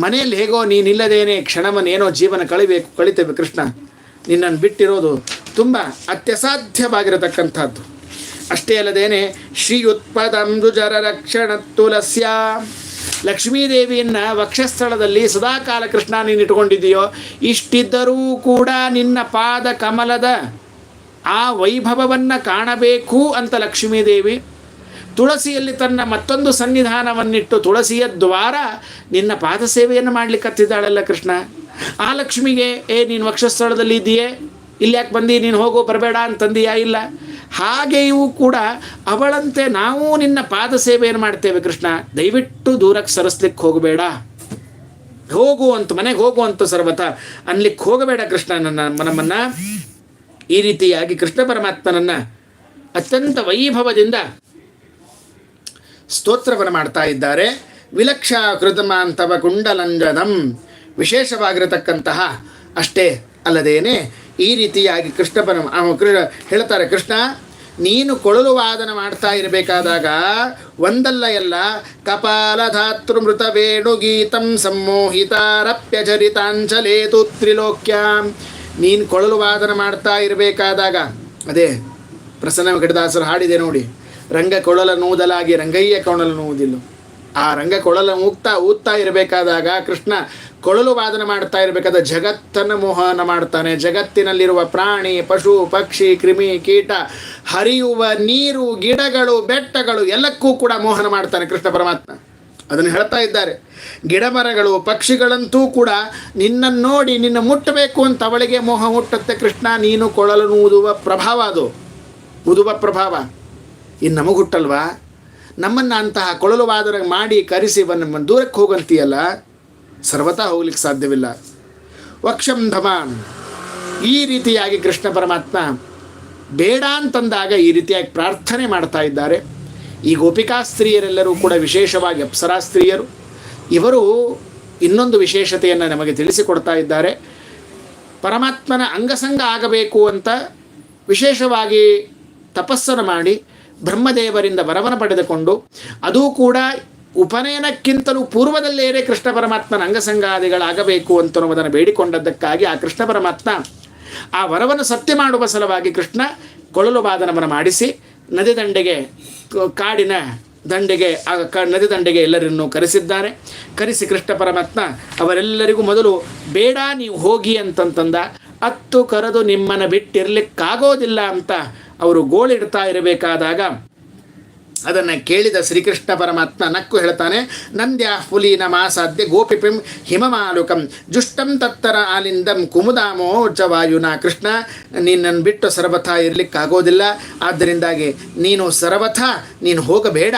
ಮನೆಯಲ್ಲಿ ಹೇಗೋ ನೀನಿಲ್ಲದೇನೆ ಕ್ಷಣವನ್ನೇನೋ ಜೀವನ ಕಳಿಬೇಕು, ಕಳಿತೇವೆ ಕೃಷ್ಣ. ನಿನ್ನನ್ನು ಬಿಟ್ಟಿರೋದು ತುಂಬ ಅತ್ಯಸಾಧ್ಯವಾಗಿರತಕ್ಕಂಥದ್ದು. ಅಷ್ಟೇ ಅಲ್ಲದೇನೆ ಶ್ರೀಯುತ್ಪದಂಬುಜರ ರಕ್ಷಣ ತುಲಸ್ಯ. ಲಕ್ಷ್ಮೀದೇವಿಯನ್ನು ವಕ್ಷಸ್ಥಳದಲ್ಲಿ ಸದಾಕಾಲ ಕೃಷ್ಣ ನೀನು ಇಟ್ಕೊಂಡಿದ್ದೀಯೋ ಇಷ್ಟಿದ್ದರೂ ಕೂಡ ನಿನ್ನ ಪಾದ ಕಮಲದ ಆ ವೈಭವವನ್ನು ಕಾಣಬೇಕು ಅಂತ ಲಕ್ಷ್ಮೀದೇವಿ ತುಳಸಿಯಲ್ಲಿ ತನ್ನ ಮತ್ತೊಂದು ಸನ್ನಿಧಾನವನ್ನಿಟ್ಟು ತುಳಸಿಯ ದ್ವಾರ ನಿನ್ನ ಪಾದ ಸೇವೆಯನ್ನು ಮಾಡ್ಲಿಕ್ಕೆ ಹತ್ತಿದ್ದಾಳಲ್ಲ ಕೃಷ್ಣ. ಆ ಲಕ್ಷ್ಮಿಗೆ, ಏ, ನೀನು ವಕ್ಷಸ್ಥಳದಲ್ಲಿ ಇದೆಯೇ ಇಲ್ಲಿ ಯಾಕೆ ಬಂದು? ನೀನು ಹೋಗೋ, ಬರಬೇಡ ಅಂತಂದೀಯಾ? ಇಲ್ಲ. ಹಾಗೆಯೂ ಕೂಡ ಅವಳಂತೆ ನಾವು ನಿನ್ನ ಪಾದ ಸೇವೆಯನ್ನು ಮಾಡ್ತೇವೆ ಕೃಷ್ಣ. ದಯವಿಟ್ಟು ದೂರಕ್ಕೆ ಸರಿಸ್ಲಿಕ್ಕೆ ಹೋಗಬೇಡ. ಹೋಗು ಅಂತ, ಮನೆಗೆ ಹೋಗು ಅಂತ ಸರ್ವತ. ಅನ್ಲಿಕ್ಕೆ ಹೋಗಬೇಡ ಕೃಷ್ಣ ನನ್ನ ನಮ್ಮನ್ನ. ಈ ರೀತಿಯಾಗಿ ಕೃಷ್ಣ ಪರಮಾತ್ಮನನ್ನು ಅತ್ಯಂತ ವೈಭವದಿಂದ ಸ್ತೋತ್ರವನ್ನು ಮಾಡ್ತಾ ಇದ್ದಾರೆ. ವಿಲಕ್ಷ ಕೃತಮಾಂತವ ಕುಂಡಲಂಜನಂ ವಿಶೇಷವಾಗಿರತಕ್ಕಂತಹ ಅಷ್ಟೇ ಅಲ್ಲದೇನೆ ಈ ರೀತಿಯಾಗಿ ಕೃಷ್ಣ ಪರ ಅವ ಹೇಳ್ತಾರೆ, ಕೃಷ್ಣ, ನೀನು ಕೊಳಲು ವಾದನ ಮಾಡ್ತಾ ಇರಬೇಕಾದಾಗ ಒಂದಲ್ಲ ಎಲ್ಲ ಕಪಾಲಧಾತೃ ಮೃತ ವೇಣು ಗೀತಂ ಸಮ್ಮೋಹಿತಾರಪ್ಯಚರಿತಾಂಚಲೇತು ತ್ರಿಲೋಕ್ಯಾಂ. ನೀನು ಕೊಳಲು ವಾದನ ಮಾಡ್ತಾ ಇರಬೇಕಾದಾಗ, ಅದೇ, ಪ್ರಸನ್ನ ವೆಂಕಟದಾಸರು ಹಾಡಿದೆ ನೋಡಿ, ರಂಗ ಕೊಳಲ ನೂದಲಾಗಿ ರಂಗಯ್ಯ ಕೊಳಲು ನೂದಿಲ್ಲ. ಆ ರಂಗ ಕೊಳಲ ಊಗ್ತಾ ಊದ್ತಾ ಇರಬೇಕಾದಾಗ ಕೃಷ್ಣ ಕೊಳಲು ವಾದನ ಮಾಡ್ತಾ ಇರಬೇಕಾದ ಜಗತ್ತನ್ನು ಮೋಹನ ಮಾಡ್ತಾನೆ. ಜಗತ್ತಿನಲ್ಲಿರುವ ಪ್ರಾಣಿ, ಪಶು, ಪಕ್ಷಿ, ಕ್ರಿಮಿ, ಕೀಟ, ಹರಿಯುವ ನೀರು, ಗಿಡಗಳು, ಬೆಟ್ಟಗಳು ಎಲ್ಲಕ್ಕೂ ಕೂಡ ಮೋಹನ ಮಾಡ್ತಾನೆ ಕೃಷ್ಣ ಪರಮಾತ್ಮ. ಅದನ್ನು ಹೇಳ್ತಾ ಇದ್ದಾರೆ. ಗಿಡಮರಗಳು, ಪಕ್ಷಿಗಳಂತೂ ಕೂಡ ನಿನ್ನನ್ನು ನೋಡಿ ನಿನ್ನ ಮುಟ್ಟಬೇಕು ಅಂತ ಅವಳಿಗೆ ಮೋಹ ಮುಟ್ಟುತ್ತೆ ಕೃಷ್ಣ, ನೀನು ಕೊಳಲು ಊದುವ ಪ್ರಭಾವ ಅದು. ಊದುವ ಪ್ರಭಾವ. ಇನ್ನು ನಮಗೆ ಹುಟ್ಟಲ್ವಾ? ನಮ್ಮನ್ನು ಅಂತಹ ಕೊಳಲು ವಾದನ ಮಾಡಿ ಕರೆಸಿ ನಮ್ಮ ದೂರಕ್ಕೆ ಹೋಗಂತೀಯಲ್ಲ? ಸರ್ವತಾ ಹೋಗ್ಲಿಕ್ಕೆ ಸಾಧ್ಯವಿಲ್ಲ. ವಕ್ಷಂ ಈ ರೀತಿಯಾಗಿ ಕೃಷ್ಣ ಪರಮಾತ್ಮ ಬೇಡ ಅಂತಂದಾಗ ಈ ರೀತಿಯಾಗಿ ಪ್ರಾರ್ಥನೆ ಮಾಡ್ತಾ ಇದ್ದಾರೆ. ಈ ಗೋಪಿಕಾ ಸ್ತ್ರೀಯರೆಲ್ಲರೂ ಕೂಡ ವಿಶೇಷವಾಗಿ ಅಪ್ಸರಾ ಸ್ತ್ರೀಯರು. ಇವರು ಇನ್ನೊಂದು ವಿಶೇಷತೆಯನ್ನು ನಮಗೆ ತಿಳಿಸಿಕೊಡ್ತಾ ಇದ್ದಾರೆ. ಪರಮಾತ್ಮನ ಅಂಗಸಂಗ ಆಗಬೇಕು ಅಂತ ವಿಶೇಷವಾಗಿ ತಪಸ್ಸನ್ನು ಮಾಡಿ ಬ್ರಹ್ಮದೇವರಿಂದ ವರವನ್ನು ಪಡೆದುಕೊಂಡು, ಅದೂ ಕೂಡ ಉಪನಯನಕ್ಕಿಂತಲೂ ಪೂರ್ವದಲ್ಲೇನೇ ಕೃಷ್ಣ ಪರಮಾತ್ಮನ ಅಂಗಸಂಗಾದಿಗಳಾಗಬೇಕು ಅಂತನ್ನುವುದನ್ನು ಬೇಡಿಕೊಂಡದ್ದಕ್ಕಾಗಿ ಆ ಕೃಷ್ಣ ಪರಮಾತ್ಮ ಆ ವರವನ್ನು ಸತ್ಯ ಮಾಡುವ ಸಲುವಾಗಿ ಕೃಷ್ಣ ಕೊಳಲು ವಾದನವನ್ನು ಮಾಡಿಸಿ ನದಿ ದಂಡೆಗೆ ಕಾಡಿನ ದಂಡೆಗೆ ಆಗ ಕ, ನದಿ ದಂಡೆಗೆ ಎಲ್ಲರನ್ನು ಕರೆಸಿದ್ದಾರೆ. ಕರೆಸಿ ಕೃಷ್ಣ ಪರಮಾತ್ಮ, ಅವರೆಲ್ಲರಿಗೂ ಮೊದಲು ಬೇಡ ನೀವು ಹೋಗಿ ಅಂತಂತಂದ, ಅತ್ತು ಕರೆದು ನಿಮ್ಮನ್ನು ಬಿಟ್ಟಿರಲಿಕ್ಕಾಗೋದಿಲ್ಲ ಅಂತ ಅವರು ಗೋಳಿಡ್ತಾ ಇರಬೇಕಾದಾಗ ಅದನ್ನು ಕೇಳಿದ ಶ್ರೀಕೃಷ್ಣ ಪರಮಾತ್ಮ ನಕ್ಕು ಹೇಳ್ತಾನೆ, ನಂದ್ಯಾ ಪುಲೀನ ಮಾಸಾಧ್ಯ ಗೋಪಿಪಿಂ ಹಿಮಮಾಲುಕಂ, ಜುಷ್ಟಂ ತತ್ತರ ಆಲಿಂದಂ ಕುಮುದಾಮೋ ವಾಯುನ ಕೃಷ್ಣ, ನಿನ್ನನ್ನು ಬಿಟ್ಟು ಸರ್ವಥ ಇರಲಿಕ್ಕಾಗೋದಿಲ್ಲ. ಆದ್ದರಿಂದಾಗಿ ನೀನು ಸರ್ವಥ, ನೀನು ಹೋಗಬೇಡ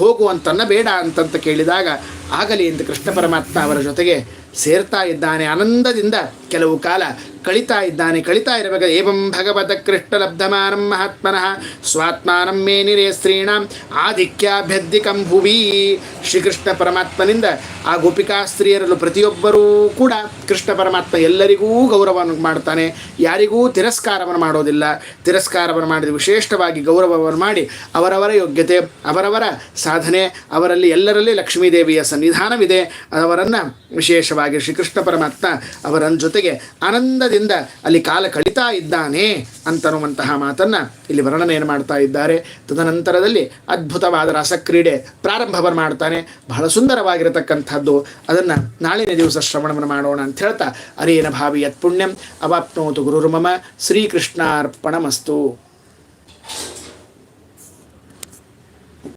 ಹೋಗುವಂತನ್ನ ಬೇಡ ಅಂತಂತ ಕೇಳಿದಾಗ ಆಗಲಿ ಎಂದು ಕೃಷ್ಣ ಪರಮಾತ್ಮ ಅವರ ಜೊತೆಗೆ ಸೇರ್ತಾ ಇದ್ದಾನೆ. ಆನಂದದಿಂದ ಕೆಲವು ಕಾಲ ಕಳಿತಾ ಇದ್ದಾನೆ. ಕಳಿತಾ ಇರಬೇಕು ಏವಂ ಭಗವತ ಕೃಷ್ಣ ಲಬ್ಧಮಾನಂ ಮಹಾತ್ಮನಃ ಸ್ವಾತ್ಮಾನಂ ಮೇನಿರೇ ಸ್ತ್ರೀಣಾಂ ಆಧಿಕ್ಯಾಭ್ಯದ್ಧಿಕಂ ಭುವಿ. ಶ್ರೀಕೃಷ್ಣ ಪರಮಾತ್ಮನಿಂದ ಆ ಗೋಪಿಕಾ ಸ್ತ್ರೀಯರಲ್ಲೂ ಪ್ರತಿಯೊಬ್ಬರೂ ಕೂಡ ಕೃಷ್ಣ ಪರಮಾತ್ಮ ಎಲ್ಲರಿಗೂ ಗೌರವವನ್ನು ಮಾಡ್ತಾನೆ ಯಾರಿಗೂ ತಿರಸ್ಕಾರವನ್ನು ಮಾಡೋದಿಲ್ಲ. ತಿರಸ್ಕಾರವನ್ನು ಮಾಡಿದ ವಿಶೇಷವಾಗಿ ಗೌರವವನ್ನು ಮಾಡಿ ಅವರವರ ಯೋಗ್ಯತೆ, ಅವರವರ ಸಾಧನೆ, ಅವರಲ್ಲಿ ಎಲ್ಲರಲ್ಲಿ ಲಕ್ಷ್ಮೀದೇವಿಯ ಸನ್ನಿಧಾನವಿದೆ ಅವರನ್ನು ವಿಶೇಷವಾಗಿ ಶ್ರೀಕೃಷ್ಣ ಪರಮಾತ್ಮ ಅವರ ಜೊತೆಗೆ ಆನಂದದಿಂದ ಅಲ್ಲಿ ಕಾಲ ಕಳೀತಾ ಇದ್ದಾನೆ ಅಂತನ್ನುವಂತಹ ಮಾತನ್ನು ಇಲ್ಲಿ ವರ್ಣನೆಯನ್ನು ಮಾಡ್ತಾ ಇದ್ದಾರೆ. ತದನಂತರದಲ್ಲಿ ಅದ್ಭುತವಾದ ರಸಕ್ರೀಡೆ ಪ್ರಾರಂಭವನ್ನು ಮಾಡ್ತಾನೆ. ಬಹಳ ಸುಂದರವಾಗಿರತಕ್ಕಂಥದ್ದು. ಅದನ್ನು ನಾಳಿನ ದಿವಸ ಶ್ರವಣವನ್ನು ಮಾಡೋಣ ಅಂತ ಹೇಳ್ತಾ ಅರೇನ ಭಾವಿ ಯತ್ ಪುಣ್ಯಂ ಅವಾಪ್ನೋತು ಗುರುರ್ಮಮ ಶ್ರೀಕೃಷ್ಣಾರ್ಪಣಮಸ್ತು.